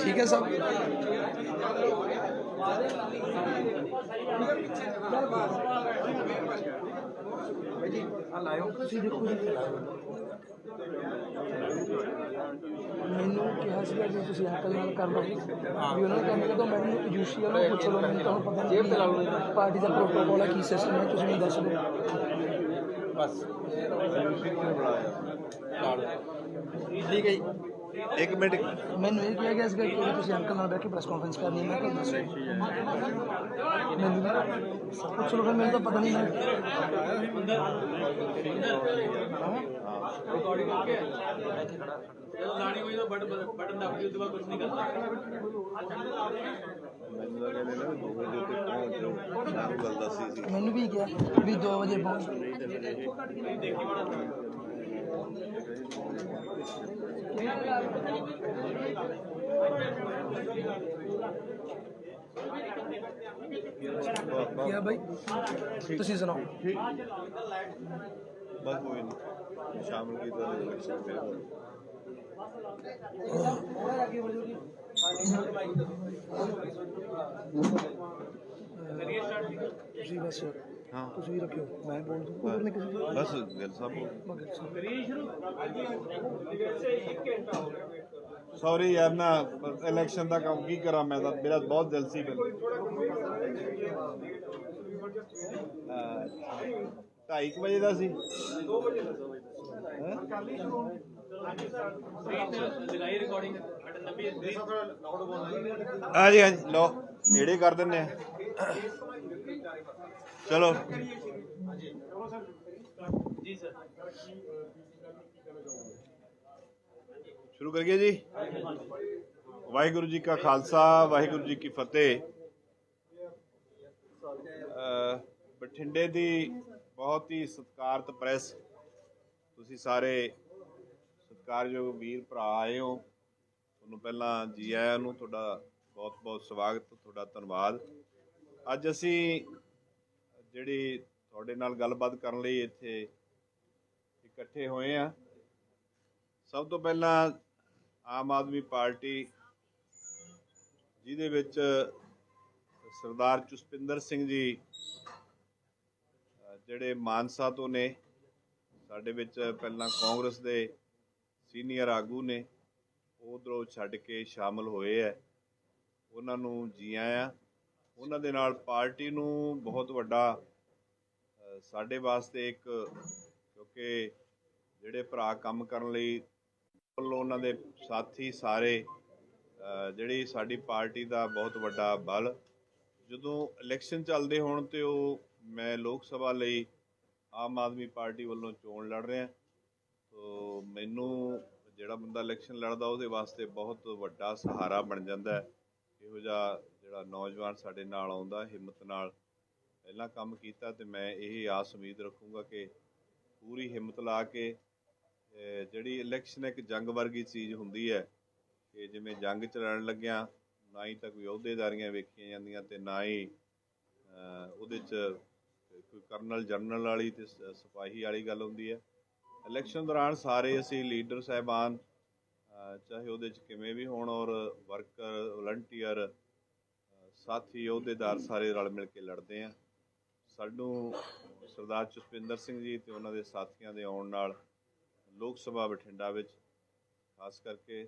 Thank you ਠੀਕ ਹੈ ਸਭ ਤੁਸੀਂ ਦੇਖੋ ਜੀ। ਮੈਨੂੰ ਕਿਹਾ ਸੀਗਾ ਜੇ ਤੁਸੀਂ ਅੰਕਲ ਨਾਲ ਕਰ ਲਓ। ਵੀ ਉਹਨਾਂ ਨੇ ਕਹਿੰਦੇ ਕਿ ਮੈਨੂੰ ਯੂਸੀ ਵਾਲਾ ਪੁੱਛ ਲਓ ਮੈਨੂੰ ਤਾਂ ਹੁਣ ਪਤਾ ਜੇਬ ਤੇ ਲਾ ਲਓ ਪਾਰਟੀ ਦਾ ਪ੍ਰੋਟੋਕੋਲ ਹੈ ਕੀ ਸਿਸਟਮ ਹੈ ਤੁਸੀਂ ਮੈਨੂੰ ਦੱਸ ਦਿਓ। ਬਸ। ਠੀਕ ਹੈ ਜੀ। ਇੱਕ ਮਿੰਟ। ਮੈਨੂੰ ਇਹ ਕਿਹਾ ਗਿਆ ਸੀਗਾ ਕਿ ਤੁਸੀਂ ਅੰਕਲ ਨਾਲ ਬੈਠ ਕੇ ਪ੍ਰੈਸ ਕਾਨਫਰੰਸ ਕਰਨੀ ਹੈ, ਮੈਂ ਕਿਹਾ ਦੱਸੋ ਮੈਨੂੰ ਵੀ ਪੁੱਛ ਲਓ ਫਿਰ ਮੈਨੂੰ ਤਾਂ ਪਤਾ ਨਹੀਂ ਹੈ। ਜਦੋਂ ਲਾਣੀ ਹੋਈ ਤਾਂ ਬਟਨ ਬਟਨ ਦੱਬ ਕੇ ਉਸ ਤੋਂ ਬਾਅਦ ਕੁਝ ਨਹੀਂ ਕਰਨਾ ਮੈਨੂੰ ਵੀ ਕਿਹਾ ਵੀ 2 ਵਜੇ ਪਹੁੰਚ। ਕੀ ਬਾਈ? ਤੁਸੀਂ ਸੁਣਾਓ। ਬਸ ਕੋਈ ਨਹੀਂ ਸ਼ਾਮਲ ਕੀਤਾ ਇਲੈਕਸ਼ਨ ਫਿਰ ਤੁਸੀਂ ਬਸ। ਹਾਂ। ਤੁਸੀਂ ਰੱਖਿਓ ਮੈਂ ਬੋਲ ਦੂੰ। ਹੋਰ ਨਹੀਂ ਕਿਸੇ ਨੂੰ ਬਸ ਗੱਲ ਸਾਹਿਬ ਮਗਰ ਸੌਰੀ ਯਾਰ ਨਾ ਇਲੈਕਸ਼ਨ ਦਾ ਕੰਮ ਕੀ ਕਰਾਂ ਮੈਂ ਤਾਂ ਮੇਰਾ ਬਹੁਤ ਦਿਲ ਸੀ ਬਿਲ ਢਾਈ ਕੁ ਵਜੇ ਦਾ ਸੀ। 2 ਵਜੇ ਦਾ ਲਗਾਈ ਰਿਕਾਰਡਿੰਗ ਬਟਨ ਦੱਬੀ ਹਾਂਜੀ ਹਾਂਜੀ ਲਓ ਨੇੜੇ ਕਰ ਦਿੰਨੇ ਆ। ਚਲੋ। ਜੀ ਸਰ। ਸ਼ੁਰੂ ਕਰੀਏ ਜੀ? ਵਾਹਿਗੁਰੂ ਜੀ ਕਾ ਖਾਲਸਾ ਵਾਹਿਗੁਰੂ ਜੀ ਕੀ ਫਤਿਹ। ਬਠਿੰਡੇ ਦੀ ਬਹੁਤ ਹੀ ਸਤਿਕਾਰਤ ਪ੍ਰੈਸ। ਤੁਸੀਂ ਸਾਰੇ ਸਤਿਕਾਰਯੋਗ ਵੀਰ ਭਰਾ ਆਏ ਹੋ। ਤੁਹਾਨੂੰ ਪਹਿਲਾਂ ਜੀ ਆਇਆਂ ਨੂੰ ਤੁਹਾਡਾ ਬਹੁਤ ਬਹੁਤ ਸਵਾਗਤ ਤੁਹਾਡਾ ਧੰਨਵਾਦ। ਅੱਜ ਅਸੀਂ ਜਿਹੜੀ ਤੁਹਾਡੇ ਨਾਲ ਗੱਲਬਾਤ ਕਰਨ ਲਈ ਇੱਥੇ ਇਕੱਠੇ ਹੋਏ ਆ। ਸਭ ਤੋਂ ਪਹਿਲਾਂ ਆਮ ਆਦਮੀ ਪਾਰਟੀ ਜਿਹਦੇ ਵਿੱਚ ਸਰਦਾਰ ਚੁਸਪਿੰਦਰ ਸਿੰਘ ਜੀ ਜਿਹੜੇ ਮਾਨਸਾ ਤੋਂ ਨੇ, ਸਾਡੇ ਵਿੱਚ ਪਹਿਲਾਂ ਕਾਂਗਰਸ ਦੇ ਸੀਨੀਅਰ ਆਗੂ ਨੇ ਉਧਰੋਂ ਛੱਡ ਕੇ ਸ਼ਾਮਲ ਹੋਏ ਐ ਉਹਨਾਂ ਨੂੰ ਜੀ ਆਇਆਂ। ਉਹਨਾਂ ਦੇ ਨਾਲ ਪਾਰਟੀ ਨੂੰ ਬਹੁਤ ਵੱਡਾ ਸਾਡੇ ਵਾਸਤੇ ਇੱਕ, ਕਿਉਂਕਿ ਜਿਹੜੇ ਭਰਾ ਕੰਮ ਕਰਨ ਲਈ ਵੱਲੋਂ ਉਹਨਾਂ ਦੇ ਸਾਥੀ ਸਾਰੇ ਜਿਹੜੀ ਸਾਡੀ ਪਾਰਟੀ ਦਾ ਬਹੁਤ ਵੱਡਾ ਬਲ। ਜਦੋਂ ਇਲੈਕਸ਼ਨ ਚੱਲਦੇ ਹੋਣ ਤੇ ਉਹ ਮੈਂ ਲੋਕ ਸਭਾ ਲਈ ਆਮ ਆਦਮੀ ਪਾਰਟੀ ਵੱਲੋਂ ਚੋਣ ਲੜ ਰਿਹਾ। ਤੋ ਮੈਨੂੰ ਜਿਹੜਾ ਬੰਦਾ ਇਲੈਕਸ਼ਨ ਲੜਦਾ, ਉਹਦੇ ਵਾਸਤੇ ਬਹੁਤ ਵੱਡਾ ਸਹਾਰਾ ਬਣ ਜਾਂਦਾ ਹੈ। ਇਹੋ ਜਿਹਾ ਜਿਹੜਾ ਨੌਜਵਾਨ ਸਾਡੇ ਨਾਲ ਆਉਂਦਾ, ਹਿੰਮਤ ਨਾਲ ਪਹਿਲਾਂ ਕੰਮ ਕੀਤਾ ਤੇ ਮੈਂ ਇਹ ਆਸ ਉਮੀਦ ਰੱਖੂੰਗਾ ਕਿ ਪੂਰੀ ਹਿੰਮਤ ਲਾ ਕੇ ਜਿਹੜੀ ਇਲੈਕਸ਼ਨ ਇੱਕ ਜੰਗ ਵਰਗੀ ਚੀਜ਼ ਹੁੰਦੀ ਹੈ ਕਿ ਜਿਵੇਂ ਜੰਗ ਚ ਲੜਨ ਲੱਗਿਆ, ਨਾ ਹੀ ਤਾਂ ਕੋਈ ਅਹੁਦੇਦਾਰੀਆਂ ਵੇਖੀਆਂ ਜਾਂਦੀਆਂ ਤੇ ਨਾ ਹੀ ਉਹਦੇ ਚ ਕੋਈ ਕਰਨਲ ਜਨਰਲ ਵਾਲੀ ਤੇ ਸਿਪਾਹੀ ਵਾਲੀ ਗੱਲ ਹੁੰਦੀ ਹੈ। ਇਲੈਕਸ਼ਨ ਦੌਰਾਨ ਸਾਰੇ ਅਸੀਂ ਲੀਡਰ ਸਾਹਿਬਾਨ ਚਾਹੇ ਉਹਦੇ ਚ ਕਿਵੇਂ ਵੀ ਹੋਣ ਔਰ ਵਰਕਰ ਵਲੰਟੀਅਰ ਸਾਥੀ, ਅਹੁਦੇਦਾਰ ਸਾਰੇ ਰਲ ਮਿਲ ਕੇ ਲੜਦੇ ਆ। ਸਾਨੂੰ ਸਰਦਾਰ ਚੁਸਪਿੰਦਰ ਸਿੰਘ ਜੀ ਤੇ ਉਹਨਾਂ ਦੇ ਸਾਥੀਆਂ ਦੇ ਆਉਣ ਨਾਲ ਲੋਕ ਸਭਾ ਬਠਿੰਡਾ ਵਿੱਚ ਖਾਸ ਕਰਕੇ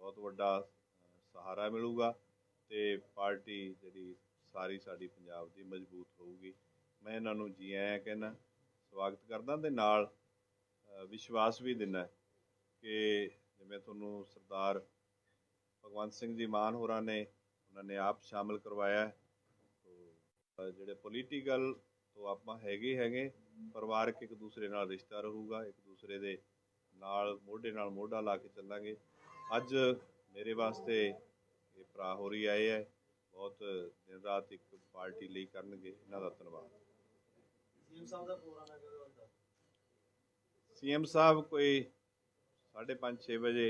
ਬਹੁਤ ਵੱਡਾ ਸਹਾਰਾ ਮਿਲੂਗਾ ਤੇ ਪਾਰਟੀ ਜਿਹੜੀ ਸਾਰੀ ਸਾਡੀ ਪੰਜਾਬ ਦੀ ਮਜ਼ਬੂਤ ਹੋਊਗੀ। ਮੈਂ ਇਹਨਾਂ ਨੂੰ ਜੀ ਆਇਆਂ ਕਹਿੰਦਾ ਸਵਾਗਤ ਕਰਦਾ ਤੇ ਨਾਲ ਵਿਸ਼ਵਾਸ ਵੀ ਦਿੰਦਾ ਕਿ ਜਿਵੇਂ ਤੁਹਾਨੂੰ ਸਰਦਾਰ ਭਗਵੰਤ ਸਿੰਘ ਜੀ ਮਾਨ ਹੋਰਾਂ ਨੇ ਉਹਨਾਂ ਨੇ ਆਪ ਸ਼ਾਮਲ ਕਰਵਾਇਆ। ਤੋ ਜਿਹੜੇ ਪੋਲੀਟੀਕਲ ਤੋਂ ਆਪਾਂ ਹੈਗੇ ਹੈਗੇ ਪਰਿਵਾਰਕ ਇੱਕ ਦੂਸਰੇ ਨਾਲ ਰਿਸ਼ਤਾ ਰਹੂਗਾ ਇੱਕ ਦੂਸਰੇ ਦੇ ਨਾਲ ਮੋਢੇ ਨਾਲ ਮੋਢਾ ਲਾ ਕੇ ਚੱਲਾਂਗੇ। ਅੱਜ ਮੇਰੇ ਵਾਸਤੇ ਇਹ ਭਰਾ ਹੋਰੀ ਆਏ ਹੈ। ਬਹੁਤ ਦਿਨ ਰਾਤ ਇੱਕ ਪਾਰਟੀ ਲਈ ਕਰਨਗੇ। ਇਹਨਾਂ ਦਾ ਧੰਨਵਾਦ। ਸੀਐਮ ਸਾਹਿਬ ਕੋਈ 5:30 6 ਵਜੇ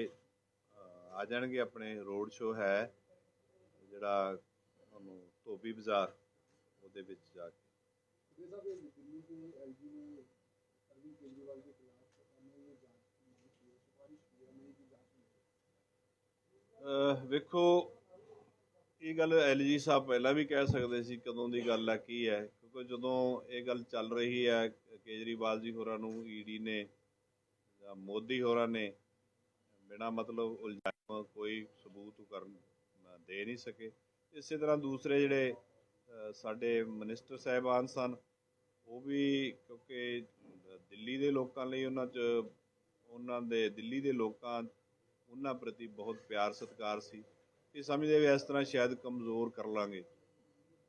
ਆ ਜਾਣਗੇ। ਆਪਣੇ ਰੋਡ ਸ਼ੋਅ ਹੈ। ਜਿਹੜਾ ਧੋਬੀ ਬਾਜ਼ਾਰ ਉਹਦੇ ਵਿੱਚ ਜਾ ਕੇ। ਵੇਖੋ ਇਹ ਗੱਲ ਐਲਜੀ ਸਾਹਿਬ ਪਹਿਲਾਂ ਵੀ ਕਹਿ ਸਕਦੇ ਸੀ ਕਦੋਂ ਦੀ ਗੱਲ ਆ ਕੀ ਹੈ ਕਿਉਂਕਿ ਜਦੋਂ ਇਹ ਗੱਲ ਚੱਲ ਰਹੀ ਹੈ ਕੇਜਰੀਵਾਲ ਜੀ ਹੋਰਾਂ ਨੂੰ ਈਡੀ ਨੇ ਜਾਂ ਮੋਦੀ ਹੋਰਾਂ ਨੇ ਬਿਨਾ ਮਤਲਬ ਉਲਝਾਉ ਕੋਈ ਸਬੂਤ ਕਰਨ ਦੇ ਨਹੀਂ ਸਕੇ। ਇਸੇ ਤਰ੍ਹਾਂ ਦੂਸਰੇ ਜਿਹੜੇ ਸਾਡੇ ਮਿਨਿਸਟਰ ਸਾਹਿਬਾਨ ਸਨ, ਉਹ ਵੀ ਕਿਉਂਕਿ ਦਿੱਲੀ ਦੇ ਲੋਕਾਂ ਲਈ ਉਹਨਾਂ 'ਚ, ਉਹਨਾਂ ਦੇ, ਦਿੱਲੀ ਦੇ ਲੋਕਾਂ, ਉਹਨਾਂ ਪ੍ਰਤੀ ਬਹੁਤ ਪਿਆਰ ਸਤਿਕਾਰ ਸੀ। ਇਹ ਸਮਝਦੇ ਵੀ ਇਸ ਤਰ੍ਹਾਂ ਸ਼ਾਇਦ ਕਮਜ਼ੋਰ ਕਰ ਲਾਂਗੇ।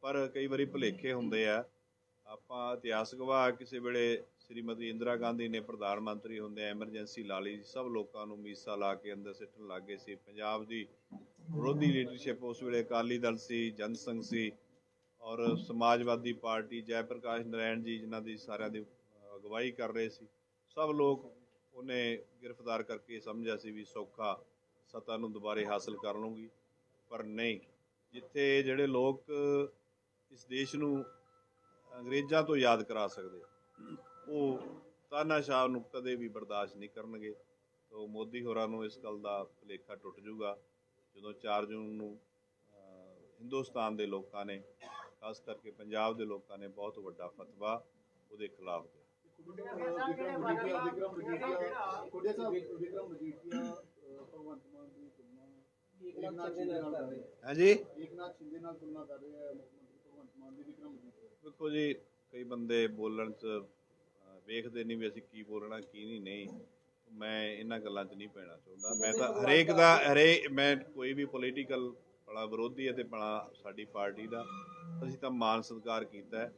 ਪਰ ਕਈ ਵਾਰੀ ਭੁਲੇਖੇ ਹੁੰਦੇ ਆ। ਆਪਾਂ ਇਤਿਹਾਸ ਗਵਾਹ ਕਿਸੇ ਵੇਲੇ ਸ੍ਰੀਮਤੀ ਇੰਦਰਾ ਗਾਂਧੀ ਨੇ ਪ੍ਰਧਾਨ ਮੰਤਰੀ ਹੁੰਦੇ ਐਮਰਜੈਂਸੀ ਲਾ ਲਈ, ਸਭ ਲੋਕਾਂ ਨੂੰ ਮੀਸਾ ਲਾ ਕੇ ਅੰਦਰ ਸਿੱਟਣ ਲੱਗ ਗਏ ਸੀ। ਪੰਜਾਬ ਦੀ ਵਿਰੋਧੀ ਲੀਡਰਸ਼ਿਪ ਉਸ ਵੇਲੇ ਅਕਾਲੀ ਦਲ ਸੀ, ਜਨ ਸੰਘ ਸੀ ਔਰ ਸਮਾਜਵਾਦੀ ਪਾਰਟੀ ਜੈ ਪ੍ਰਕਾਸ਼ ਨਰਾਇਣ ਜੀ ਜਿਨ੍ਹਾਂ ਦੀ ਸਾਰਿਆਂ ਦੀ ਅਗਵਾਈ ਕਰ ਰਹੇ ਸੀ। ਸਭ ਲੋਕ ਉਹਨੇ ਗ੍ਰਿਫਤਾਰ ਕਰਕੇ ਸਮਝਿਆ ਸੀ ਵੀ ਸੌਖਾ ਸੱਤਾ ਨੂੰ ਦੁਬਾਰੇ ਹਾਸਲ ਕਰ ਲੂੰਗੀ ਪਰ ਨਹੀਂ। ਜਿੱਥੇ ਜਿਹੜੇ ਲੋਕ ਇਸ ਦੇਸ਼ ਨੂੰ ਅੰਗਰੇਜ਼ਾਂ ਤੋਂ ਯਾਦ ਕਰਾ ਸਕਦੇ ਉਹ ਤਾਨਾਸ਼ਾਹ ਨੂੰ ਕਦੇ ਵੀ ਬਰਦਾਸ਼ਤ ਨਹੀਂ ਕਰਨਗੇ। ਤੋਂ ਮੋਦੀ ਹੋਰਾਂ ਨੂੰ ਇਸ ਗੱਲ ਦਾ ਭੁਲੇਖਾ ਟੁੱਟ ਜਾਊਗਾ। ਜਦੋਂ 4 ਜੂਨ ਨੂੰ ਹਿੰਦੁਸਤਾਨ ਦੇ ਲੋਕਾਂ ਨੇ, ਖਾਸ ਕਰਕੇ ਪੰਜਾਬ ਦੇ ਲੋਕਾਂ ਨੇ ਬਹੁਤ ਵੱਡਾ ਫਤਵਾ ਉਹਦੇ ਖਿਲਾਫ ਦਿੱਤਾ। ਹਾਂਜੀ? ਏਕਨਾਥ ਸ਼ਿੰਦੇ ਨਾਲ ਤੁਲਨਾ ਕਰ ਰਹੇ ਹੈ ਭਗਵੰਤ ਮਾਨ ਦੀ ਵਿਕਰਮ ਮਜੀਠੀਆ ਜੀ, ਕਈ ਬੰਦੇ ਬੋਲਣ 'ਚ ਵੇਖਦੇ ਨਹੀਂ ਵੀ ਅਸੀਂ ਕੀ ਬੋਲਣਾ, ਕੀ ਨਹੀਂ ਨਹੀਂ। ਮੈਂ ਇਹਨਾਂ ਗੱਲਾਂ 'ਚ ਨਹੀਂ ਪੈਣਾ ਚਾਹੁੰਦਾ। ਮੈਂ ਤਾਂ ਹਰੇਕ ਦਾ ਹਰੇ ਮੈਂ ਕੋਈ ਵੀ ਪੋਲੀਟੀਕਲ ਭਲਾ ਵਿਰੋਧੀ ਹੈ ਤੇ ਭਲਾ ਸਾਡੀ ਪਾਰਟੀ ਦਾ ਅਸੀਂ ਤਾਂ ਮਾਨ ਸਤਿਕਾਰ ਕੀਤਾ ਹੈ।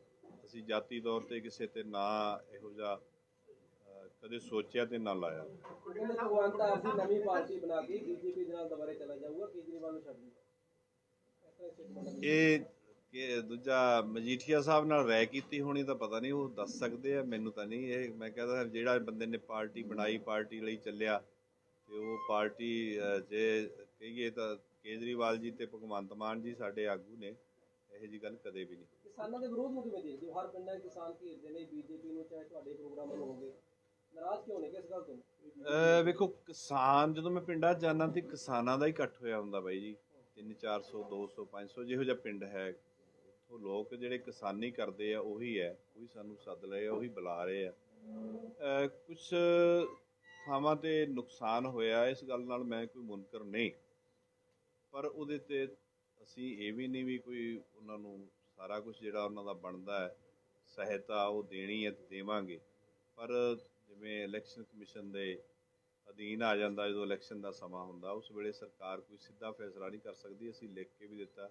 ਅਸੀਂ ਜਾਤੀ ਤੌਰ ਤੇ ਕਿਸੇ ਤੇ ਨਾ ਇਹੋ ਜਿਹਾ ਕਦੇ ਸੋਚਿਆ ਤੇ ਨਾ ਲਾਇਆ। ਕਹਿੰਦੇ ਭਗਵੰਤ ਆਪਦੀ ਨਵੀਂ ਪਾਰਟੀ ਬਣਾ ਕੇ ਬੀਜੇਪੀ ਦੇ ਨਾਲ ਦੁਬਾਰੇ ਚਲਾ ਜਾਊਗਾ ਕੇਜਰੀਵਾਲ ਨੂੰ ਛੱਡ ਦੂਗਾ ਇਸ ਤਰ੍ਹਾਂ statement ਹੈ। ਇਹ ਕਿ ਦੂਜਾ ਮਜੀਠੀਆ ਸਾਹਿਬ ਨਾਲ ਰਾਏ ਕੀਤੀ ਹੋਣੀ ਤਾਂ ਪਤਾ ਨਹੀਂ ਉਹ ਦੱਸ ਸਕਦੇ ਆ ਮੈਨੂੰ ਤਾਂ ਨਹੀਂ ਇਹ ਮੈਂ ਕਹਿੰਦਾ ਜਿਹੜਾ ਬੰਦੇ ਨੇ ਪਾਰਟੀ ਬਣਾਈ ਪਾਰਟੀ ਲਈ ਚੱਲਿਆ ਤੇ ਉਹ ਪਾਰਟੀ ਜੇ ਕਹੀਏ ਤਾਂ ਕੇਜਰੀਵਾਲ ਜੀ ਤੇ ਭਗਵੰਤ ਮਾਨ ਜੀ ਸਾਡੇ ਆਗੂ ਨੇ ਇਹੋ ਜੀ ਗੱਲ ਕਦੇ ਵੀ ਨਹੀਂ। ਕਿਸਾਨਾਂ ਦੇ ਵਿਰੋਧ ਨੂੰ ਕਿਵੇਂ ਦੇਖਦੇ ਹੋ? ਹਰ ਪਿੰਡਾਂ 'ਚ ਕਿਸਾਨ ਘੇਰਦੇ ਨੇ ਬੀਜੇਪੀ ਨੂੰ ਚਾਹੇ ਤੁਹਾਡੇ ਪ੍ਰੋਗਰਾਮ ਨੂੰ ਹੋਗੇ ਨਾਰਾਜ਼ ਕਿਉਂ ਨੇ ਕਿਸ ਗੱਲ ਤੋਂ? ਵੇਖੋ ਕਿਸਾਨ ਜਦੋਂ ਮੈਂ ਪਿੰਡਾਂ ਜਾਂਦਾ ਤੇ ਕਿਸਾਨਾਂ ਦਾ ਹੀ ਇਕੱਠ ਹੋਇਆ ਹੁੰਦਾ ਬਾਈ ਜੀ। 3 400 200 500 ਜਿਹੋ ਜਿਹਾ ਪਿੰਡ ਹੈ। ਉਹ ਲੋਕ ਜਿਹੜੇ ਕਿਸਾਨੀ ਕਰਦੇ ਆ, ਉਹੀ ਹੈ, ਉਹੀ ਸਾਨੂੰ ਸੱਦ ਲਏ ਆ, ਉਹੀ ਬੁਲਾ ਰਹੇ ਆ। ਕੁਝ ਥਾਵਾਂ ਤੇ ਨੁਕਸਾਨ ਹੋਇਆ, ਇਸ ਗੱਲ ਨਾਲ ਮੈਂ ਕੋਈ ਮੁਨਕਰ ਨਹੀਂ। ਪਰ ਉਹਦੇ ਤੇ ਅਸੀਂ ਇਹ ਵੀ ਨਹੀਂ ਵੀ ਕੋਈ ਉਹਨਾਂ ਨੂੰ ਸਾਰਾ ਕੁਝ ਜਿਹੜਾ ਉਹਨਾਂ ਦਾ ਬਣਦਾ ਹੈ, ਸਹਾਇਤਾ ਉਹ ਦੇਣੀ ਹੈ ਦੇਵਾਂਗੇ। ਪਰ ਜਿਵੇਂ ਇਲੈਕਸ਼ਨ ਕਮਿਸ਼ਨ ਦੇ ਅਧੀਨ ਆ ਜਾਂਦਾ, ਜਦੋਂ ਇਲੈਕਸ਼ਨ ਦਾ ਸਮਾਂ ਹੁੰਦਾ, ਉਸ ਵੇਲੇ ਸਰਕਾਰ ਕੋਈ ਸਿੱਧਾ ਫੈਸਲਾ ਨਹੀਂ ਕਰ ਸਕਦੀ, ਅਸੀਂ ਲਿਖ ਕੇ ਵੀ ਦਿੱਤਾ।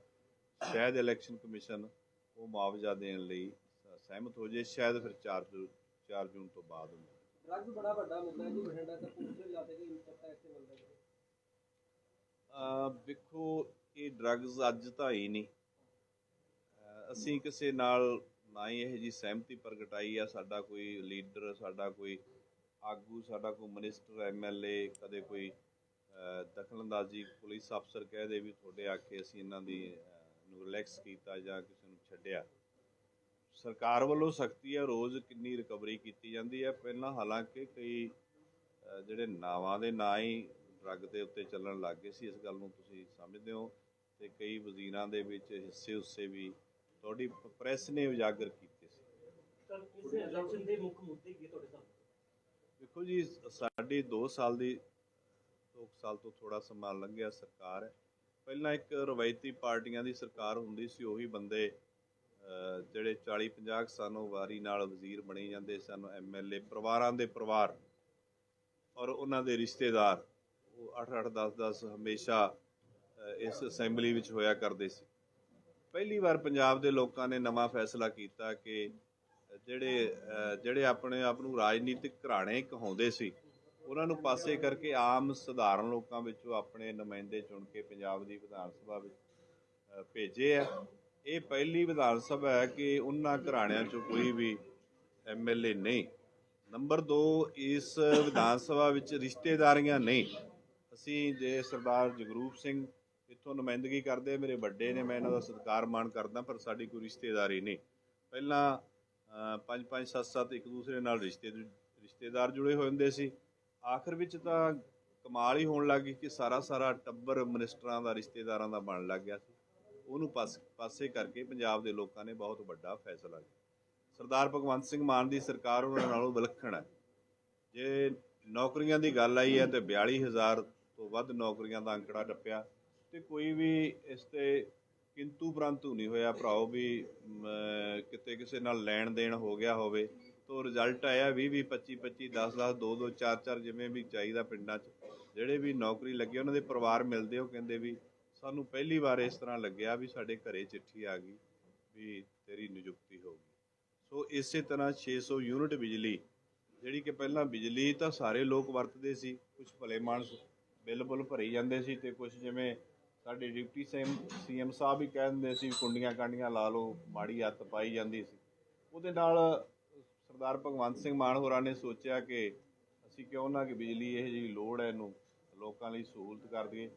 ਸ਼ਾਇਦ ਇਲੈਕਸ਼ਨ ਕਮਿਸ਼ਨ ਉਹ ਮੁਆਵਜ਼ਾ ਦੇਣ ਲਈ ਸਹਿਮਤ ਹੋ ਜੇ ਸ਼ਾਇਦ ਫਿਰ 4 ਜੂ 4 ਜੂਨ ਤੋਂ ਬਾਅਦ ਡਰੱਗਸ ਬੜਾ ਵੱਡਾ ਮੁੱਦਾ ਹੈ ਜੀ ਬਠਿੰਡਾ ਤੱਕ ਪਹੁੰਚੇ ਲਾਤੇ ਕਿ ਇਨਪੁਟ ਟੈਕਸ ਤੇ ਮਿਲਦਾ ਹੈ ਅਹ ਵੇਖੋ ਇਹ ਡਰੱਗਸ ਅੱਜ ਤਾਂ ਹੀ ਨਹੀਂ। ਅਸੀਂ ਕਿਸੇ ਨਾਲ ਨਾ ਹੀ ਇਹ ਜੀ ਸਹਿਮਤੀ ਪ੍ਰਗਟਾਈ ਆ ਸਾਡਾ ਕੋਈ ਲੀਡਰ ਸਾਡਾ ਕੋਈ ਆਗੂ ਸਾਡਾ ਕੋਈ ਮਿਨਿਸਟਰ ਐਮਐਲਏ ਕਦੇ ਕੋਈ ਦਖਲਅੰਦਾਜ਼ੀ ਪੁਲਿਸ ਅਫਸਰ ਕਹਿ ਦੇ ਵੀ ਤੁਹਾਡੇ ਆਖੇ ਅਸੀਂ ਇਹਨਾਂ ਦੀ ਨੂੰ ਰਿਲੈਕਸ ਕੀਤਾ ਜਾਂ ਕਿਸੇ ਨੂੰ ਛੱਡਿਆ ਸਰਕਾਰ ਵੱਲੋਂ ਸਖਤੀ ਆ ਰੋਜ਼ ਕਿੰਨੀ ਰਿਕਵਰੀ ਕੀਤੀ ਜਾਂਦੀ ਹੈ ਪਹਿਲਾਂ ਹਾਲਾਂਕਿ ਕਈ ਜਿਹੜੇ ਨਾਵਾਂ ਦੇ ਨਾਂ ਹੀ ਡਰੱਗ ਦੇ ਉੱਤੇ ਚੱਲਣ ਲੱਗ ਗਏ ਸੀ ਇਸ ਗੱਲ ਨੂੰ ਤੁਸੀਂ ਸਮਝਦੇ ਹੋ। ਤੇ ਕਈ ਵਜ਼ੀਰਾਂ ਦੇ ਵਿੱਚ ਹਿੱਸੇ ਹੁੱਸੇ ਵੀ ਤੁਹਾਡੀ ਪ੍ਰੈਸ ਨੇ ਉਜਾਗਰ ਕੀਤੇ ਸੀ। ਇਸ ਇਲੈਕਸ਼ਨ ਦੇ ਮੁੱਖ ਮੁੱਦੇ ਕੀ ਤੁਹਾਡੇ ਸਾਹਮਣੇ? ਦੇਖੋ ਜੀ ਸਾਡੀ 2 ਸਾਲ ਦੀ 2 ਸਾਲ ਤੋਂ ਥੋੜਾ ਸਮਾਂ ਲੰਘਿਆ ਸਰਕਾਰ ਹੈ ਪਹਿਲਾਂ ਇੱਕ ਰਵਾਇਤੀ ਪਾਰਟੀਆਂ ਦੀ ਸਰਕਾਰ ਹੁੰਦੀ ਸੀ ਉਹੀ ਬੰਦੇ ਅਹ, ਜਿਹੜੇ 40 50 ਸਨ ਵਾਰੀ ਨਾਲ ਵਜ਼ੀਰ ਬਣੀ ਜਾਂਦੇ ਸਨ ਐਮਐਲਏ ਪਰਿਵਾਰਾਂ ਦੇ ਪਰਿਵਾਰ ਔਰ ਉਹਨਾਂ ਦੇ ਰਿਸ਼ਤੇਦਾਰ। ਉਹ 8 8 10 10 ਹਮੇਸ਼ਾ ਇਸ ਅਸੈਂਬਲੀ ਵਿੱਚ ਹੋਇਆ ਕਰਦੇ ਸੀ। ਪਹਿਲੀ ਵਾਰ ਪੰਜਾਬ ਦੇ ਲੋਕਾਂ ਨੇ ਨਵਾਂ ਫੈਸਲਾ ਕੀਤਾ ਕਿ ਜਿਹੜੇ ਜਿਹੜੇ ਆਪਣੇ ਆਪ ਨੂੰ ਰਾਜਨੀਤਿਕ ਘਰਾਣੇ ਕਹਾਉਂਦੇ ਸੀ ਉਹਨਾਂ ਨੂੰ ਪਾਸੇ ਕਰਕੇ ਆਮ ਸਧਾਰਨ ਲੋਕਾਂ ਵਿੱਚੋਂ ਆਪਣੇ ਨੁਮਾਇੰਦੇ ਚੁਣ ਕੇ ਪੰਜਾਬ ਦੀ ਵਿਧਾਨ ਸਭਾ ਵਿੱਚ ਭੇਜੇ ਆ। ਇਹ ਪਹਿਲੀ ਵਿਧਾਨ ਸਭਾ ਹੈ ਕਿ ਉਹਨਾਂ ਘਰਾਣਿਆਂ ਚੋਂ ਕੋਈ ਵੀ ਐਮਐਲਏ ਨਹੀਂ। ਨੰਬਰ 2 ਇਸ ਵਿਧਾਨ ਸਭਾ ਵਿੱਚ ਰਿਸ਼ਤੇਦਾਰੀਆਂ ਨਹੀਂ। ਅਸੀਂ ਜੇ ਸਰਦਾਰ ਜਗਰੂਪ ਸਿੰਘ ਇੱਥੋਂ ਨੁਮਾਇੰਦਗੀ ਕਰਦੇ ਮੇਰੇ ਵੱਡੇ ਨੇ ਮੈਂ ਇਹਨਾਂ ਦਾ ਸਤਿਕਾਰ ਮਾਣ ਕਰਦਾ ਪਰ ਸਾਡੀ ਕੋਈ ਰਿਸ਼ਤੇਦਾਰੀ ਨਹੀਂ। ਪਹਿਲਾਂ ਅਹ, ਪੰਜ ਪੰਜ ਸੱਤ ਸੱਤ ਇੱਕ ਦੂਸਰੇ ਨਾਲ ਰਿਸ਼ਤੇ ਰਿਸ਼ਤੇਦਾਰ ਜੁੜੇ ਹੋਏ ਹੁੰਦੇ ਸੀ। ਆਖਰ ਵਿੱਚ ਤਾਂ ਕਮਾਲ ਹੀ ਹੋਣ ਲੱਗ ਗਈ ਕਿ ਸਾਰਾ ਸਾਰਾ ਟੱਬਰ ਮਿਨਿਸਟਰਾਂ ਦਾ, ਰਿਸ਼ਤੇਦਾਰਾਂ ਦਾ ਬਣ ਲੱਗ ਗਿਆ ਸੀ। ਉਹਨੂੰ ਪਾਸ- ਪਾਸੇ ਕਰਕੇ ਪੰਜਾਬ ਦੇ ਲੋਕਾਂ ਨੇ ਬਹੁਤ ਵੱਡਾ ਫੈਸਲਾ ਲਿਆ। ਸਰਦਾਰ ਭਗਵੰਤ ਸਿੰਘ ਮਾਨ ਦੀ ਸਰਕਾਰ ਉਹਨਾਂ ਨਾਲੋਂ ਵਿਲੱਖਣ ਹੈ। ਜੇ ਨੌਕਰੀਆਂ ਦੀ ਗੱਲ ਆਈ ਹੈ ਤੇ 42000 ਤੋਂ ਵੱਧ ਨੌਕਰੀਆਂ ਦਾ ਅੰਕੜਾ ਟੱਪਿਆ ਤੇ ਕੋਈ ਵੀ ਇਸ ਤੇ ਕਿੰਤੂ ਪ੍ਰੰਤੂ ਨਹੀਂ ਹੋਇਆ। ਭਰਾਓ ਵੀ ਕਿਤੇ ਕਿਸੇ ਨਾਲ ਲੈਣ ਦੇਣ ਹੋ ਗਿਆ ਹੋਵੇ ਤੋਂ ਰਿਜ਼ਲਟ ਆਇਆ 20 20 25 25 10 10 2 2 4 4 ਜਿਵੇਂ ਵੀ ਚਾਹੀਦਾ ਪਿੰਡਾਂ 'ਚ। ਜਿਹੜੇ ਵੀ ਨੌਕਰੀ ਲੱਗੇ, ਉਹਨਾਂ ਦੇ ਪਰਿਵਾਰ ਮਿਲਦੇ ਉਹ ਕਹਿੰਦੇ ਵੀ ਸਾਨੂੰ ਪਹਿਲੀ ਵਾਰ ਇਸ ਤਰ੍ਹਾਂ ਲੱਗਿਆ ਵੀ ਸਾਡੇ ਘਰੇ ਚਿੱਠੀ ਆ ਗਈ ਵੀ ਤੇਰੀ ਨਿਯੁਕਤੀ ਹੋ ਗਈ। ਸੋ ਇਸੇ ਤਰ੍ਹਾਂ 600 ਯੂਨਿਟ ਬਿਜਲੀ, ਜਿਹੜੀ ਕਿ ਪਹਿਲਾਂ ਬਿਜਲੀ ਤਾਂ ਸਾਰੇ ਲੋਕ ਵਰਤਦੇ ਸੀ ਕੁਝ ਭਲੇ ਮਾਨਸ ਬਿੱਲ ਬੁੱਲ ਭਰੀ ਜਾਂਦੇ ਸੀ ਤੇ ਕੁਝ ਜਿਵੇਂ ਸਾਡੇ ਡਿਪਟੀ ਸੀਐਮ ਸੀਐਮ ਸਾਹਿਬ ਵੀ ਕਹਿ ਦਿੰਦੇ ਸੀ ਕੁੰਡੀਆਂ ਕਾਂਡੀਆਂ ਲਾ ਲਓ, ਮਾੜੀ ਹੱਤ ਪਾਈ ਜਾਂਦੀ ਸੀ। ਉਹਦੇ ਨਾਲ ਸਰਦਾਰ ਭਗਵੰਤ ਸਿੰਘ ਮਾਨ ਹੋਰਾਂ ਨੇ ਸੋਚਿਆ ਕਿ ਅਸੀਂ ਕਿਉਂ ਨਾ ਕਿ ਬਿਜਲੀ ਇਹ ਜਿਹੀ ਲੋੜ ਹੈ ਇਹਨੂੰ ਲੋਕਾਂ ਲਈ ਸਹੂਲਤ ਕਰ ਦਈਏ।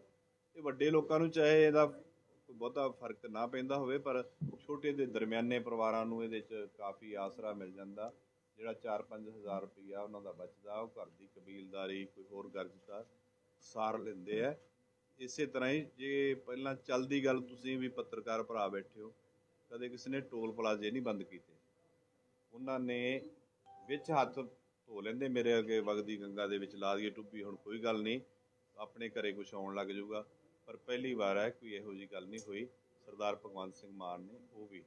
ਇਹ ਵੱਡੇ ਲੋਕਾਂ ਨੂੰ ਚਾਹੇ ਇਹਦਾ ਕੋਈ ਬਹੁਤਾ ਫ਼ਰਕ ਨਾ ਪੈਂਦਾ ਹੋਵੇ, ਪਰ ਛੋਟੇ ਦੇ ਦਰਮਿਆਨੇ ਪਰਿਵਾਰਾਂ ਨੂੰ ਇਹਦੇ 'ਚ ਕਾਫੀ ਆਸਰਾ ਮਿਲ ਜਾਂਦਾ। ਜਿਹੜਾ 4-5 ਹਜ਼ਾਰ ਰੁਪਈਆ ਉਹਨਾਂ ਦਾ ਬਚਦਾ, ਉਹ ਘਰ ਦੀ ਕਬੀਲਦਾਰੀ, ਕੋਈ ਹੋਰ ਗਰਜਤਾ ਸਾਰ ਲੈਂਦੇ ਆ। ਇਸੇ ਤਰ੍ਹਾਂ ਹੀ ਜੇ ਪਹਿਲਾਂ ਚੱਲਦੀ ਗੱਲ ਤੁਸੀਂ ਵੀ ਪੱਤਰਕਾਰ ਭਰਾ ਬੈਠੇ ਹੋ, ਕਦੇ ਕਿਸੇ ਨੇ ਟੋਲ ਪਲਾਜ਼ੇ ਨਹੀਂ ਬੰਦ ਕੀਤੇ। ਉਹਨਾਂ ਨੇ ਵਿੱਚ ਹੱਥ ਧੋ ਲੈਂਦੇ, ਮੇਰੇ ਅੱਗੇ ਵਗਦੀ ਗੰਗਾ ਦੇ ਵਿੱਚ ਲਾ ਦਈਏ ਟੁੱਬੀ, ਹੁਣ ਕੋਈ ਗੱਲ ਨਹੀਂ, ਆਪਣੇ ਘਰੇ ਕੁਝ ਆਉਣ ਲੱਗ ਜਾਊਗਾ। ਪਰ ਪਹਿਲੀ ਵਾਰ ਹੈ, ਕੋਈ ਇਹੋ ਜੀ ਗੱਲ ਨਹੀਂ ਹੋਈ। ਸਰਦਾਰ ਭਗਵੰਤ ਸਿੰਘ ਮਾਨ ਨੇ ਉਹ ਵੀ,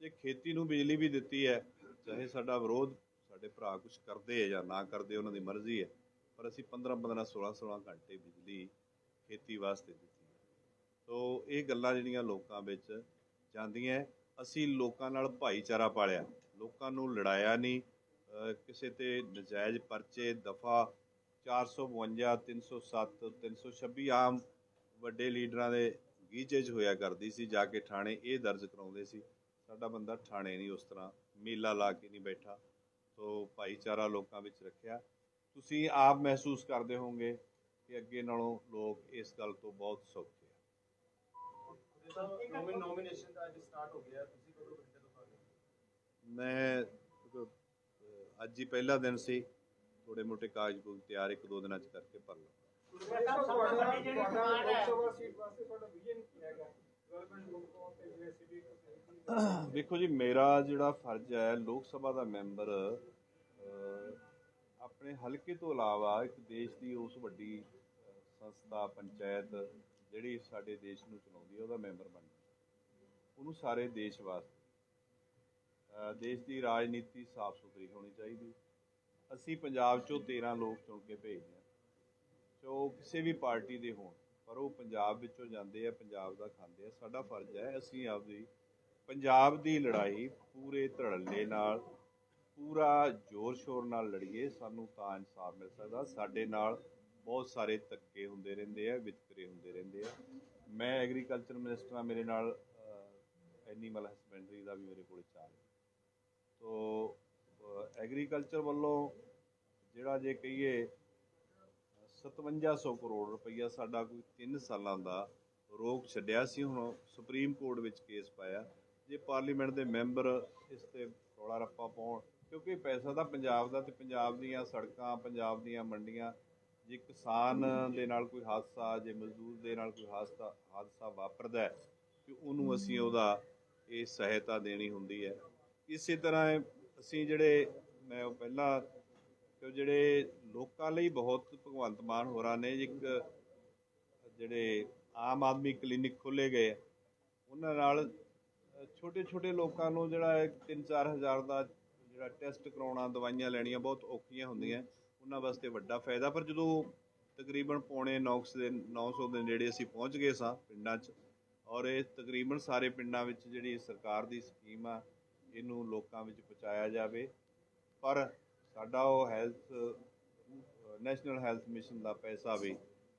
ਜੇ ਖੇਤੀ ਨੂੰ ਬਿਜਲੀ ਵੀ ਦਿੱਤੀ ਹੈ, ਚਾਹੇ ਸਾਡਾ ਵਿਰੋਧ ਸਾਡੇ ਭਰਾ ਕੁਝ ਕਰਦੇ ਆ ਜਾਂ ਨਾ ਕਰਦੇ, ਉਹਨਾਂ ਦੀ ਮਰਜ਼ੀ ਹੈ, ਪਰ ਅਸੀਂ 15 15 16 16 ਘੰਟੇ ਬਿਜਲੀ ਖੇਤੀ ਵਾਸਤੇ ਦਿੱਤੀ ਹੈ। ਸੋ ਇਹ ਗੱਲਾਂ ਜਿਹੜੀਆਂ ਲੋਕਾਂ ਵਿੱਚ ਜਾਂਦੀਆਂ, ਅਸੀਂ ਲੋਕਾਂ ਨਾਲ ਭਾਈਚਾਰਾ ਪਾਲਿਆ। ਲੋਕਾਂ ਨੂੰ ਲੜਾਇਆ ਨਹੀਂ ਕਿਸੇ ਤੇ ਨਜਾਇਜ਼ ਪਰਚੇ, ਦਫਾ 452 307 326 ਆਮ ਵੱਡੇ ਲੀਡਰਾਂ ਦੇ ਗੀਚੇ 'ਚ ਹੋਇਆ ਕਰਦੀ ਸੀ, ਜਾ ਕੇ ਥਾਣੇ ਇਹ ਦਰਜ ਕਰਾਉਂਦੇ ਸੀ, ਸਾਡਾ ਬੰਦਾ ਥਾਣੇ ਨਹੀਂ ਉਸ ਤਰ੍ਹਾਂ, ਮੇਲਾ ਲਾ ਕੇ ਨਹੀਂ ਬੈਠਾ। ਸੋ ਭਾਈਚਾਰਾ ਲੋਕਾਂ ਵਿੱਚ ਰੱਖਿਆ। ਤੁਸੀਂ ਆਪ ਮਹਿਸੂਸ ਕਰਦੇ ਹੋਵੋਗੇ ਕਿ ਅੱਗੇ ਨਾਲੋਂ ਲੋਕ ਇਸ ਗੱਲ ਤੋਂ ਬਹੁਤ ਸੌਖੇ ਆ। ਨੋਮੀਨੇਸ਼ਨ ਦਾ ਅੱਜ ਸਟਾਰਟ ਹੋ ਗਿਆ ਤੁਸੀਂ ਕਦੋਂ ਬਠਿੰਡੇ ਤੋਂ ਆ ਗਏ ਮੈਂ ਅੱਜ ਹੀ ਪਹਿਲਾ ਦਿਨ ਸੀ। ਥੋੜੇ ਮੋਟੇ ਕਾਗਜ਼ ਕੂਗਜ਼ ਤਿਆਰ ਇੱਕ ਦੋ ਦਿਨਾਂ ਚ ਕਰਕੇ ਭਰ ਲਵਾਂ। ਵੇਖੋ ਜੀ ਮੇਰਾ ਜਿਹੜਾ ਫਰਜ਼ ਹੈ ਲੋਕ ਸਭਾ ਦਾ ਮੈਂਬਰ ਆਪਣੇ ਹਲਕੇ ਤੋਂ ਇਲਾਵਾ ਇੱਕ ਦੇਸ਼ ਦੀ ਉਸ ਵੱਡੀ ਸੰਸਥਾ ਪੰਚਾਇਤ ਜਿਹੜੀ ਸਾਡੇ ਦੇਸ਼ ਨੂੰ ਚਲਾਉਂਦੀ ਹੈ ਉਹਦਾ ਮੈਂਬਰ ਬਣਨਾ। ਉਹਨੂੰ ਸਾਰੇ ਦੇਸ਼ ਵਾਸਤੇ। ਦੇਸ਼ ਦੀ ਰਾਜਨੀਤੀ ਸਾਫ਼ ਸੁਥਰੀ ਹੋਣੀ ਚਾਹੀਦੀ। ਅਸੀਂ ਪੰਜਾਬ ਚੋਂ 13 ਲੋਕ ਚੁਣ ਕੇ ਭੇਜਦੇ ਹਾਂ। ਜੋ ਕਿਸੇ ਵੀ ਪਾਰਟੀ ਦੇ ਹੋਣ, ਪਰ ਉਹ ਪੰਜਾਬ ਵਿੱਚੋਂ ਜਾਂਦੇ ਆ, ਪੰਜਾਬ ਦਾ ਖਾਂਦੇ ਆ। ਸਾਡਾ ਫਰਜ਼ ਹੈ, ਅਸੀਂ ਆਪਦੀ ਪੰਜਾਬ ਦੀ ਲੜਾਈ ਪੂਰੇ ਧੜੱਲੇ ਨਾਲ, ਪੂਰਾ ਜ਼ੋਰ ਸ਼ੋਰ ਨਾਲ ਲੜੀਏ, ਸਾਨੂੰ ਤਾਂ ਇਨਸਾਫ ਮਿਲ ਸਕਦਾ। ਸਾਡੇ ਨਾਲ ਬਹੁਤ ਸਾਰੇ ਧੱਕੇ ਹੁੰਦੇ ਰਹਿੰਦੇ ਆ, ਵਿਤਕਰੇ ਹੁੰਦੇ ਰਹਿੰਦੇ ਆ। ਮੈਂ ਐਗਰੀਕਲਚਰ ਮਿਨਿਸਟਰ ਆ ਮੇਰੇ ਨਾਲ ਐਨੀਮਲ ਹਸਬੈਂਡਰੀ ਦਾ ਵੀ ਮੇਰੇ ਕੋਲ ਚਾਰਜ ਤੋ ਐਗਰੀਕਲਚਰ ਵੱਲੋਂ ਜਿਹੜਾ ਜੇ ਕਹੀਏ 5700 ਕਰੋੜ ਰੁਪਈਆ ਸਾਡਾ ਕੋਈ 3 ਸਾਲਾਂ ਦਾ ਰੋਕ ਛੱਡਿਆ ਸੀ। ਹੁਣ ਸੁਪਰੀਮ ਕੋਰਟ ਵਿੱਚ ਕੇਸ ਪਾਇਆ। ਜੇ ਪਾਰਲੀਮੈਂਟ ਦੇ ਮੈਂਬਰ ਇਸ ਤੇ ਰੌਲਾ ਰੱਪਾ ਪਾਉਣ, ਕਿਉਂਕਿ ਪੈਸਾ ਤਾਂ ਪੰਜਾਬ ਦਾ ਤੇ ਪੰਜਾਬ ਦੀਆਂ ਸੜਕਾਂ, ਪੰਜਾਬ ਦੀਆਂ ਮੰਡੀਆਂ, ਜੇ ਕਿਸਾਨ ਦੇ ਨਾਲ ਕੋਈ ਹਾਦਸਾ, ਜੇ ਮਜ਼ਦੂਰ ਦੇ ਨਾਲ ਕੋਈ ਹਾਦਸਾ ਹਾਦਸਾ ਵਾਪਰਦਾ ਹੈ ਉਹਨੂੰ ਅਸੀਂ ਉਹਦਾ ਇਹ ਸਹਾਇਤਾ ਦੇਣੀ ਹੁੰਦੀ ਹੈ। ਇਸੇ ਤਰ੍ਹਾਂ ਅਸੀਂ ਜਿਹੜੇ, ਮੈਂ ਉਹ ਪਹਿਲਾਂ ਕਿ ਜਿਹੜੇ ਲੋਕਾਂ ਲਈ ਬਹੁਤ ਭਗਵੰਤ ਮਾਨ ਹੋਰਾਂ ਨੇ ਇੱਕ ਜਿਹੜੇ ਆਮ ਆਦਮੀ ਕਲੀਨਿਕ ਖੋਲੇ ਗਏ ਉਹਨਾਂ ਨਾਲ ਛੋਟੇ ਛੋਟੇ ਲੋਕਾਂ ਨੂੰ ਜਿਹੜਾ 3-4 ਹਜ਼ਾਰ ਦਾ ਜਿਹੜਾ ਟੈਸਟ ਕਰਾਉਣਾ, ਦਵਾਈਆਂ ਲੈਣੀਆਂ ਬਹੁਤ ਔਖੀਆਂ ਹੁੰਦੀਆਂ, ਉਹਨਾਂ ਵਾਸਤੇ ਵੱਡਾ ਫਾਇਦਾ। ਪਰ ਜਦੋਂ ਤਕਰੀਬਨ ਪੌਣੇ 900 ਦੇ 900 ਦੇ ਨੇੜੇ ਅਸੀਂ ਪਹੁੰਚ ਗਏ ਸਾਂ ਪਿੰਡਾਂ 'ਚ, ਔਰ ਇਹ ਤਕਰੀਬਨ ਸਾਰੇ ਪਿੰਡਾਂ ਵਿੱਚ ਜਿਹੜੀ ਸਰਕਾਰ ਦੀ ਸਕੀਮ ਆ ਇਹਨੂੰ ਲੋਕਾਂ ਵਿੱਚ ਪਹੁੰਚਾਇਆ ਜਾਵੇ। ਪਰ ਸਾਡਾ ਉਹ ਹੈਲਥ, ਨੈਸ਼ਨਲ ਹੈਲਥ ਮਿਸ਼ਨ ਦਾ ਪੈਸਾ ਵੀ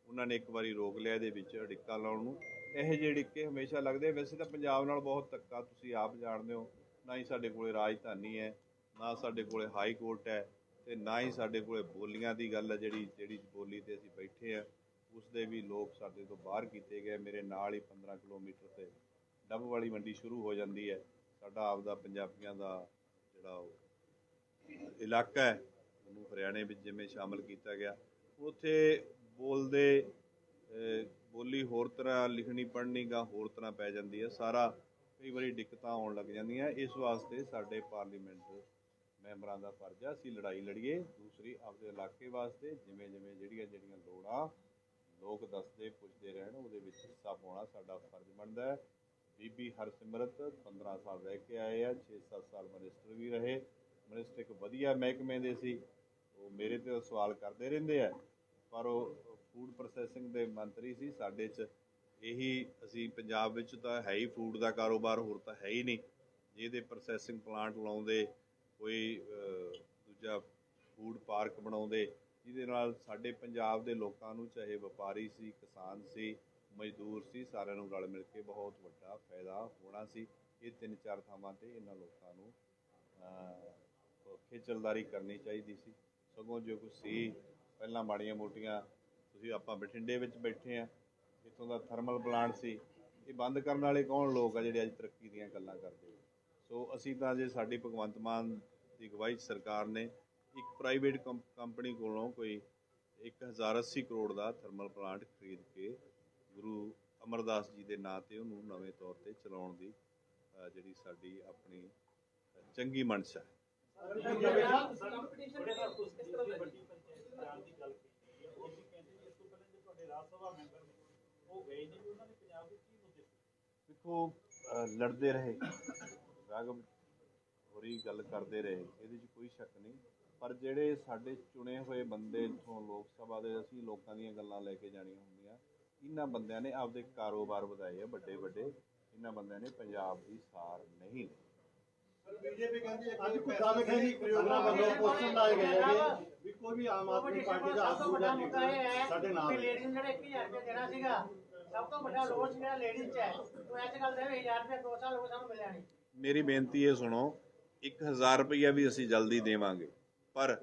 ਉਹਨਾਂ ਨੇ ਇੱਕ ਵਾਰੀ ਰੋਕ ਲਿਆ ਇਹਦੇ ਵਿੱਚ ਅੜਿੱਕਾ ਲਾਉਣ ਨੂੰ। ਇਹ ਜਿਹੇ ਡਿੱਕੇ ਹਮੇਸ਼ਾ ਲੱਗਦੇ, ਵੈਸੇ ਤਾਂ ਪੰਜਾਬ ਨਾਲ ਬਹੁਤ ਧੱਕਾ ਤੁਸੀਂ ਆਪ ਜਾਣਦੇ ਹੋ। ਨਾ ਹੀ ਸਾਡੇ ਕੋਲੇ ਰਾਜਧਾਨੀ ਹੈ, ਨਾ ਸਾਡੇ ਕੋਲੇ ਹਾਈ ਕੋਰਟ ਹੈ ਤੇ ਨਾ ਹੀ ਸਾਡੇ ਕੋਲੇ ਬੋਲੀਆਂ ਦੀ ਗੱਲ ਹੈ ਜਿਹੜੀ ਜਿਹੜੀ ਬੋਲੀ ਤੇ ਅਸੀਂ ਬੈਠੇ ਆ ਉਸ ਦੇ ਵੀ ਲੋਕ ਸਾਡੇ ਤੋਂ ਬਾਹਰ ਕੀਤੇ ਗਏ। ਮੇਰੇ ਨਾਲ ਹੀ 15 ਕਿਲੋਮੀਟਰ ਤੇ ਡੱਬ ਵਾਲੀ ਮੰਡੀ ਸ਼ੁਰੂ ਹੋ ਜਾਂਦੀ ਹੈ। ਸਾਡਾ ਆਪਦਾ ਪੰਜਾਬੀਆਂ ਦਾ ਜਿਹੜਾ ਉਹ ਇਲਾਕਾ ਹੈ, ਉਹਨੂੰ ਹਰਿਆਣੇ ਵਿੱਚ ਜਿਵੇਂ ਸ਼ਾਮਲ ਕੀਤਾ ਗਿਆ, ਉੱਥੇ ਬੋਲਦੇ ਬੋਲੀ ਹੋਰ ਤਰ੍ਹਾਂ ਲਿਖਣੀ, ਪੜ੍ਹਨੀ ਗਾ ਹੋਰ ਤਰ੍ਹਾਂ ਪੈ ਜਾਂਦੀ ਹੈ, ਸਾਰਾ ਕਈ ਵਾਰੀ ਦਿੱਕਤਾਂ ਆਉਣ ਲੱਗ ਜਾਂਦੀਆਂ, ਇਸ ਵਾਸਤੇ ਸਾਡੇ ਪਾਰਲੀਮੈਂਟ ਮੈਂਬਰਾਂ ਦਾ ਫਰਜ਼ ਆ ਅਸੀਂ ਲੜਾਈ ਲੜੀਏ, ਦੂਸਰੀ ਆਪਦੇ ਇਲਾਕੇ ਵਾਸਤੇ, ਜਿਵੇਂ ਜਿਵੇਂ ਜਿਹੜੀਆਂ ਜਿਹੜੀਆਂ ਲੋੜਾਂ, ਲੋਕ ਦੱਸਦੇ, ਪੁੱਛਦੇ ਰਹਿਣ, ਉਹਦੇ ਵਿੱਚ ਹਿੱਸਾ ਪਾਉਣਾ ਸਾਡਾ ਫਰਜ਼ ਬਣਦਾ ਹੈ। ਬੀਬੀ ਹਰਸਿਮਰਤ 15 ਸਾਲ ਰਹਿ ਕੇ ਆਏ ਆ 6-7 ਸਾਲ ਮਿਨਿਸਟਰ ਵੀ ਰਹੇ। ਮਿਨਿਸਟਰ ਇੱਕ ਵਧੀਆ ਮਹਿਕਮੇ ਦੇ ਸੀ। ਉਹ ਮੇਰੇ ਤੇ ਸਵਾਲ ਕਰਦੇ ਰਹਿੰਦੇ ਆ। ਪਰ ਉਹ ਫੂਡ ਪ੍ਰੋਸੈਸਿੰਗ ਦੇ ਮੰਤਰੀ ਸੀ ਸਾਡੇ 'ਚ। ਇਹੀ ਅਸੀਂ ਪੰਜਾਬ ਵਿੱਚ ਤਾਂ ਹੈ ਹੀ ਫੂਡ ਦਾ ਕਾਰੋਬਾਰ, ਹੋਰ ਤਾਂ ਹੈ ਹੀ ਨਹੀਂ। ਜਿਹਦੇ ਪ੍ਰੋਸੈਸਿੰਗ ਪਲਾਂਟ ਲਾਉਂਦੇ, ਕੋਈ ਦੂਜਾ ਫੂਡ ਪਾਰਕ ਬਣਾਉਂਦੇ, ਜਿਹਦੇ ਨਾਲ ਸਾਡੇ ਪੰਜਾਬ ਦੇ ਲੋਕਾਂ ਨੂੰ, ਚਾਹੇ ਵਪਾਰੀ ਸੀ, ਕਿਸਾਨ ਸੀ ਮਜ਼ਦੂਰ ਸੀ ਸਾਰਿਆਂ ਨੂੰ ਰਲ ਮਿਲ ਕੇ ਬਹੁਤ ਵੱਡਾ ਫਾਇਦਾ ਹੋਣਾ ਸੀ। ਇਹ ਤਿੰਨ ਚਾਰ ਥਾਵਾਂ ਤੇ ਇਹਨਾਂ ਲੋਕਾਂ ਨੂੰ ਅਹ, ਖੇਚਲਦਾਰੀ ਕਰਨੀ ਚਾਹੀਦੀ ਸੀ। ਸਗੋਂ ਜੋ ਕੁਛ ਸੀ ਪਹਿਲਾਂ ਮਾੜੀਆਂ ਮੋਟੀਆਂ ਤੁਸੀਂ ਆਪਾਂ ਬਠਿੰਡੇ ਵਿੱਚ ਬੈਠੇ ਆ ਇੱਥੋਂ ਦਾ ਥਰਮਲ ਪਲਾਂਟ ਸੀ ਇਹ ਬੰਦ ਕਰਨ ਵਾਲੇ ਕੌਣ ਲੋਕ ਆ ਜਿਹੜੇ ਅੱਜ ਤਰੱਕੀ ਦੀਆਂ ਗੱਲਾਂ ਕਰਦੇ ਸੋ ਅਸੀਂ ਤਾਂ ਜੇ ਸਾਡੀ ਭਗਵੰਤ ਮਾਨ ਦੀ ਅਗਵਾਈ 'ਚ ਸਰਕਾਰ ਨੇ ਇੱਕ ਪ੍ਰਾਈਵੇਟ ਕੰਪਨੀ ਕੋਲੋਂ ਕੋਈ 1080 ਕਰੋੜ ਦਾ ਥਰਮਲ ਪਲਾਂਟ ਖਰੀਦ ਕੇ ਗੁਰੂ ਅਮਰਦਾਸ ਜੀ ਦੇ ਨਾਂ ਤੇ ਉਹਨੂੰ ਨਵੇਂ ਤੌਰ ਤੇ ਚਲਾਉਣ ਦੀ ਜਿਹੜੀ ਸਾਡੀ ਆਪਣੀ ਚੰਗੀ ਮਨਸ਼ਾ ਹੈ। ਦੇਖੋ ਲੜਦੇ ਰਹੇ। ਰਾਗਵ ਹੋਰੀ ਗੱਲ ਕਰਦੇ ਰਹੇ। ਇਹਦੇ 'ਚ ਕੋਈ ਸ਼ੱਕ ਨਹੀਂ। ਪਰ ਜਿਹੜੇ ਸਾਡੇ ਚੁਣੇ ਹੋਏ ਬੰਦੇ ਇੱਥੋਂ ਲੋਕ ਸਭਾ ਦੇ, ਅਸੀਂ ਲੋਕਾਂ ਦੀਆਂ ਗੱਲਾਂ ਲੈ ਕੇ ਜਾਣੀਆਂ ਹੁੰਦੀਆਂ। ਇਹਨਾਂ ਬੰਦਿਆਂ ਨੇ ਆਪਦੇ ਕਾਰੋਬਾਰ ਵਧਾਏ ਆ ਵੱਡੇ ਵੱਡੇ। ਇਹਨਾਂ ਬੰਦਿਆਂ ਨੇ ਪੰਜਾਬ ਦੀ ਸਾਰ ਨਹੀਂ ਲਈ। ਬੀਜੇਪੀ ਕਹਿੰਦੀ ਹੈ ਅੱਜ ਕੁੱਤਾ ਵਿਖੇ ਪ੍ਰੋਗਰਾਮ ਵੱਲੋਂ ਪੋਸਟਰ ਲਾਏ ਗਏ ਹੈਗੇ ਵੀ ਕੋਈ ਵੀ ਆਮ ਆਦਮੀ ਪਾਰਟੀ ਦਾ ਸਭ ਤੋਂ ਵੱਡਾ ਆਗੂ ਮੁੱਦਾ ਇਹ ਹੈ ਸਾਡੇ ਨਾਲ ਕਿ ਹੈ। ਲੇਡੀਜ਼ ਨੂੰ ਜਿਹੜਾ 1000 ਰੁਪਏ ਦੇਣਾ ਸੀਗਾ ਸਭ ਤੋਂ ਵੱਡਾ ਲੋਸ ਜਿਹੜਾ ਲੇਡੀਜ਼ 'ਚ ਹੈ ਉਹ ਐਸੇ ਗੱਲ ਦੇਵੇ 1000 ਰੁਪਏ ਦੋ ਸਾਲ ਹੋ ਗਏ ਸਾਨੂੰ ਮਿਲਿਆ ਨਹੀਂ। ਮੇਰੀ ਬੇਨਤੀ ਇਹ ਸੁਣੋ 1000 ਰੁਪਈਆ ਵੀ ਅਸੀਂ ਜਲਦੀ ਦੇਵਾਂਗੇ ਪਰ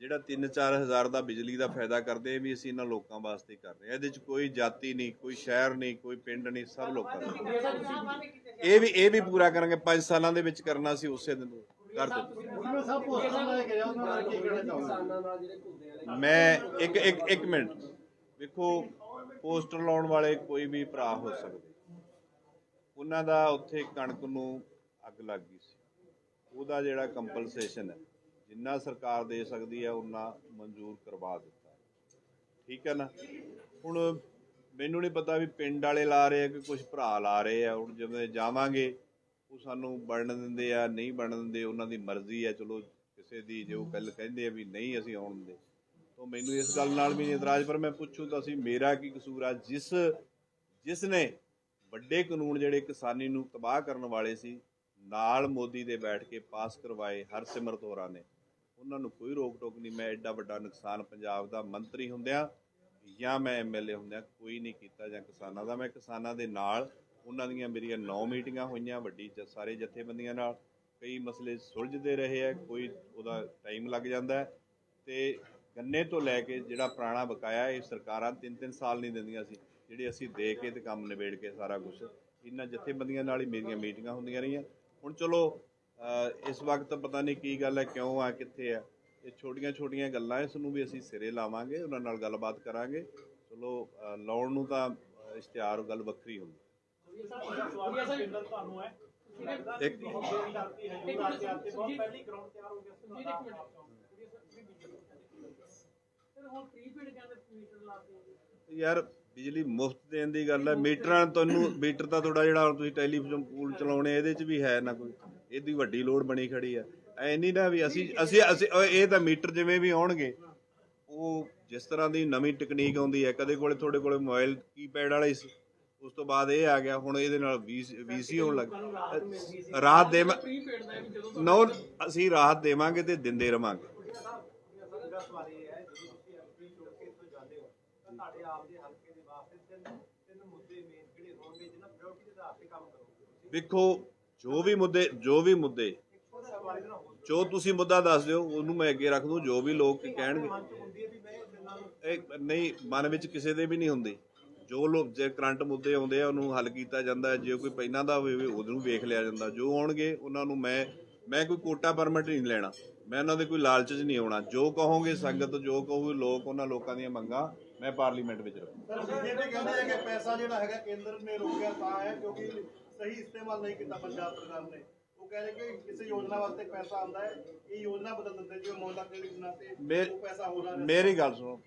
ਜਿਹੜਾ 3-4000 ਦਾ ਬਿਜਲੀ ਦਾ ਫਾਇਦਾ ਕਰਦੇ ਇਹ ਵੀ ਅਸੀਂ ਇਹਨਾਂ ਲੋਕਾਂ ਵਾਸਤੇ ਕਰ ਰਹੇ ਹਾਂ ਇਹਦੇ 'ਚ ਕੋਈ ਜਾਤੀ ਨਹੀਂ ਕੋਈ ਸ਼ਹਿਰ ਨਹੀਂ ਕੋਈ ਪਿੰਡ ਨਹੀਂ ਸਭ ਲੋਕਾਂ ਦਾ। ਇਹ ਵੀ ਇਹ ਵੀ ਪੂਰਾ ਕਰਾਂਗੇ। 5 ਸਾਲਾਂ ਦੇ ਵਿੱਚ ਕਰਨਾ ਸੀ ਉਸੇ ਦਿਨ ਕਰ ਦਿੱਤਾ। ਮੈਂ ਇੱਕ ਇੱਕ ਇੱਕ ਮਿੰਟ। ਵੇਖੋ ਪੋਸਟਰ ਲਾਉਣ ਵਾਲੇ ਕੋਈ ਵੀ ਭਰਾ ਹੋ ਸਕਦੇ। ਉਹਨਾਂ ਦਾ ਉੱਥੇ ਕਣਕ ਨੂੰ ਅੱਗ ਲੱਗ ਗਈ ਸੀ। ਉਹਦਾ ਜਿਹੜਾ ਕੰਪਨਸੇਸ਼ਨ ਹੈ ਜਿੰਨਾ ਸਰਕਾਰ ਦੇ ਸਕਦੀ ਹੈ ਉਹਨਾਂ ਮਨਜ਼ੂਰ ਕਰਵਾ ਦਿੱਤਾ। ਠੀਕ ਹੈ ਨਾ? ਹੁਣ ਮੈਨੂੰ ਨਹੀਂ ਪਤਾ ਵੀ ਪਿੰਡ ਵਾਲੇ ਲਾ ਰਹੇ ਆ ਕਿ ਕੁਝ ਭਰਾ ਲਾ ਰਹੇ ਆ। ਹੁਣ ਜਿਵੇਂ ਜਾਵਾਂਗੇ, ਉਹ ਸਾਨੂੰ ਬਣਨ ਦਿੰਦੇ ਆ, ਨਹੀਂ ਬਣਨ ਦਿੰਦੇ, ਉਹਨਾਂ ਦੀ ਮਰਜ਼ੀ ਹੈ। ਚਲੋ, ਕਿਸੇ ਦੀ ਜੋ ਗੱਲ ਕਹਿੰਦੇ ਆ ਵੀ ਨਹੀਂ ਅਸੀਂ ਆਉਣ ਦਿੰਦੇ। ਤਾਂ ਮੈਨੂੰ ਇਸ ਗੱਲ ਨਾਲ ਵੀ ਇਤਰਾਜ਼, ਪਰ ਮੈਂ ਪੁੱਛੂ ਤਾਂ ਸੀ ਮੇਰਾ ਕੀ ਕਸੂਰ ਆ? ਜਿਸ ਜਿਸ ਨੇ ਵੱਡੇ ਕਾਨੂੰਨ ਜਿਹੜੇ ਕਿਸਾਨੀ ਨੂੰ ਤਬਾਹ ਕਰਨ ਵਾਲੇ ਸੀ, ਨਾਲ ਮੋਦੀ ਦੇ ਬੈਠ ਕੇ ਪਾਸ ਕਰਵਾਏ ਹਰਸਿਮਰਤ ਹੋਰਾਂ ਨੇ। ਉਹਨਾਂ ਨੂੰ ਕੋਈ ਰੋਕ ਟੋਕ ਨਹੀਂ, ਮੈਂ ਐਡਾ ਵੱਡਾ ਨੁਕਸਾਨ ਪੰਜਾਬ ਦਾ ਮੰਤਰੀ ਹੁੰਦਿਆਂ ਜਾਂ ਮੈਂ ਐਮਐਲਏ ਹੁੰਦਿਆਂ ਕੋਈ ਨਹੀਂ ਕੀਤਾ ਜਾਂ ਕਿਸਾਨਾਂ ਦਾ। ਮੈਂ ਕਿਸਾਨਾਂ ਦੇ ਨਾਲ ਉਹਨਾਂ ਦੀਆਂ ਮੇਰੀਆਂ 9 ਮੀਟਿੰਗਾਂ ਹੋਈਆਂ ਵੱਡੀ ਜ- ਸਾਰੇ ਜਥੇਬੰਦੀਆਂ ਨਾਲ। ਕਈ ਮਸਲੇ ਸੁਲਝਦੇ ਰਹੇ ਆ, ਕੋਈ ਉਹਦਾ ਟਾਈਮ ਲੱਗ ਜਾਂਦਾ ਹੈ। ਤੇ ਗੰਨੇ ਤੋਂ ਲੈ ਕੇ ਜਿਹੜਾ ਪੁਰਾਣਾ ਬਕਾਇਆ ਇਹ ਸਰਕਾਰਾਂ ਤਿੰਨ ਤਿੰਨ ਸਾਲ ਨਹੀਂ ਦਿੰਦੀਆਂ ਸੀ, ਜਿਹੜੇ ਅਸੀਂ ਦੇ ਕੇ ਤੇ ਕੰਮ ਨਿਬੇੜ ਕੇ ਸਾਰਾ ਕੁਝ ਇਹਨਾਂ ਜਥੇਬੰਦੀਆਂ ਨਾਲ ਹੀ ਮੇਰੀਆਂ ਮੀਟਿੰਗਾਂ ਹੁੰਦੀਆਂ ਰਹੀਆਂ। ਹੁਣ ਚਲੋ ਇਸ ਵਕਤ ਪਤਾ ਨਹੀਂ ਕੀ ਗੱਲ ਹੈ ਕਿਉਂ ਆ ਕਿੱਥੇ ਆ। ਇਹ ਛੋਟੀਆਂ ਛੋਟੀਆਂ ਗੱਲਾਂ ਇਸ ਨੂੰ ਵੀ ਅਸੀਂ ਸਿਰੇ ਲਾਵਾਂਗੇ ਉਹਨਾਂ ਨਾਲ ਗੱਲਬਾਤ ਕਰਾਂਗੇ। ਚਲੋ ਲਾਉਣ ਨੂੰ ਤਾਂ ਇਸ਼ਤਿਹਾਰ ਗੱਲ ਵੱਖਰੀ ਹੁੰਦੀ। ਤੁਹਾਨੂੰ ਹੈ। ਇੱਕ ਪਹਿਲੀ ਗਰਾਊਂਡ ਤਿਆਰ ਹੋ ਗਿਆ ਫਿਰ ਹੁਣ ਪ੍ਰੀਪੇਡ ਕਹਿੰਦੇ ਮੀਟਰ ਲਾਤੇ ਯਾਰ ਬਿਜਲੀ ਮੁਫਤ ਦੇਣ ਦੀ ਗੱਲ ਹੈ। ਮੀਟਰਾਂ ਤੁਹਾਨੂੰ ਮੀਟਰ ਤਾਂ ਤੁਹਾਡਾ ਜਿਹੜਾ ਹੁਣ ਤੁਸੀਂ ਟੈਲੀਫੋਨ ਪੂਲ ਚਲਾਉਣੇ ਇਹਦੇ 'ਚ ਵੀ ਹੈ ਨਾ ਕੋਈ। ਇਹਦੀ ਵੱਡੀ ਲੋਡ ਬਣੀ ਖੜੀ ਆ। ਐ ਨਹੀਂ ਨਾ ਵੀ ਅਸੀਂ ਅਸੀਂ ਅਸੀਂ ਓਏ ਇਹ ਤਾਂ ਮੀਟਰ ਜਿਵੇਂ ਵੀ ਆਉਣਗੇ ਉਹ ਜਿਸ ਤਰ੍ਹਾਂ ਦੀ ਨਵੀਂ ਟੈਕਨੀਕ ਆਉਂਦੀ ਹੈ ਕਦੇ ਕੋਲੇ ਤੁਹਾਡੇ ਕੋਲੇ ਮੋਬਾਈਲ ਕੀਪੈਡ ਵਾਲਾ ਸੀ ਉਸ ਤੋਂ ਬਾਅਦ ਇਹ ਆ ਗਿਆ ਹੁਣ ਇਹਦੇ ਨਾਲ ਵੀਸੀ ਹੋਣ ਲੱਗ ਰਾਹਤ ਦੇ ਨੋ ਅਸੀਂ ਰਾਹਤ ਦੇਵਾਂਗੇ ਤੇ ਦਿੰਦੇ ਰਵਾਂਗੇ। ਤੁਹਾਡੇ ਆਪ ਦੇ ਹਲਕੇ ਦੇ ਵਾਸਤੇ ਤਿੰਨ ਤਿੰਨ ਮੁੱਦੇ ਮੇਨ ਜਿਹੜੇ ਹੋਣਗੇ ਜਿਹਨਾਂ ਪ੍ਰਾਇੋਰਟੀ ਦੇ ਆਧਾਰ ਤੇ ਕੰਮ ਕਰੋਗੇ ਵੇਖੋ ਜੋ ਵੀ ਮੁੱਦੇ, ਜੋ ਵੀ ਮੁੱਦੇ, ਜੋ ਤੁਸੀਂ ਮੁੱਦਾ ਦੱਸ ਦਿਓ, ਉਹਨੂੰ ਮੈਂ ਅੱਗੇ ਰੱਖ ਦੂੰ, ਜੋ ਵੀ ਲੋਕ ਕਹਿਣਗੇ। ਨਹੀਂ, ਮਨ ਵਿੱਚ ਕਿਸੇ ਦੇ ਵੀ ਨਹੀਂ ਹੁੰਦੀ। ਜੋ ਲੋਕ, ਜੇ ਕਰੰਟ ਮੁੱਦੇ ਆਉਂਦੇ ਆ, ਉਹਨੂੰ ਹੱਲ ਕੀਤਾ ਜਾਂਦਾ, ਜੇ ਕੋਈ ਪਹਿਲਾਂ ਦਾ ਹੋਵੇ, ਉਹਨੂੰ ਵੇਖ ਲਿਆ ਜਾਂਦਾ। ਜੋ ਆਉਣਗੇ, ਉਹਨਾਂ ਨੂੰ ਮੈਂ ਮੈਂ ਕੋਈ ਕੋਟਾ ਪਰਮਿਟ ਨਹੀਂ ਲੈਣਾ। ਮੈਂ ਉਹਨਾਂ ਦੇ ਕੋਈ ਲਾਲਚ 'ਚ ਨਹੀਂ ਆਉਣਾ। ਜੋ ਕਹੋਗੇ ਸੰਗਤ, ਜੋ ਕਹੋਗੇ ਲੋਕ, ਉਹਨਾਂ ਲੋਕਾਂ ਦੀਆਂ ਮੰਗਾਂ ਮੈਂ ਪਾਰਲੀਮੈਂਟ ਵਿੱਚ ਰੱਖੂ। ਸਰ ਬੀਜੇਪੀ ਕਹਿੰਦੇ ਹੈ ਕਿ ਪੈਸਾ ਜਿਹੜਾ ਹੈਗਾ ਕੇਂਦਰ ਨੇ ਰੋਕਿਆ ਤਾਂ ਹੈ, ਕਿਉਂਕਿ ਸਹੀ ਇਸਤੇਮਾਲ ਨਹੀਂ ਕੀਤਾ ਪੰਜਾਬ ਸਰਕਾਰ ਨੇ। ਉਹ ਕਹਿ ਰਹੇ ਕਿ ਕਿਸੇ ਯੋਜਨਾ ਵਾਸਤੇ ਪੈਸਾ ਆਉਂਦਾ ਹੈ ਇਹ ਯੋਜਨਾ ਬਦਲ ਦਿੰਦੇ ਜਿਵੇਂ ਮੋਹਲਾ ਕਲੀਨਿਕ ਬਣਾਤੇ ਉਹ ਪੈਸਾ ਹੋ ਰਿਹਾ ਮੇਰੀ ਗੱਲ ਸੁਣੋ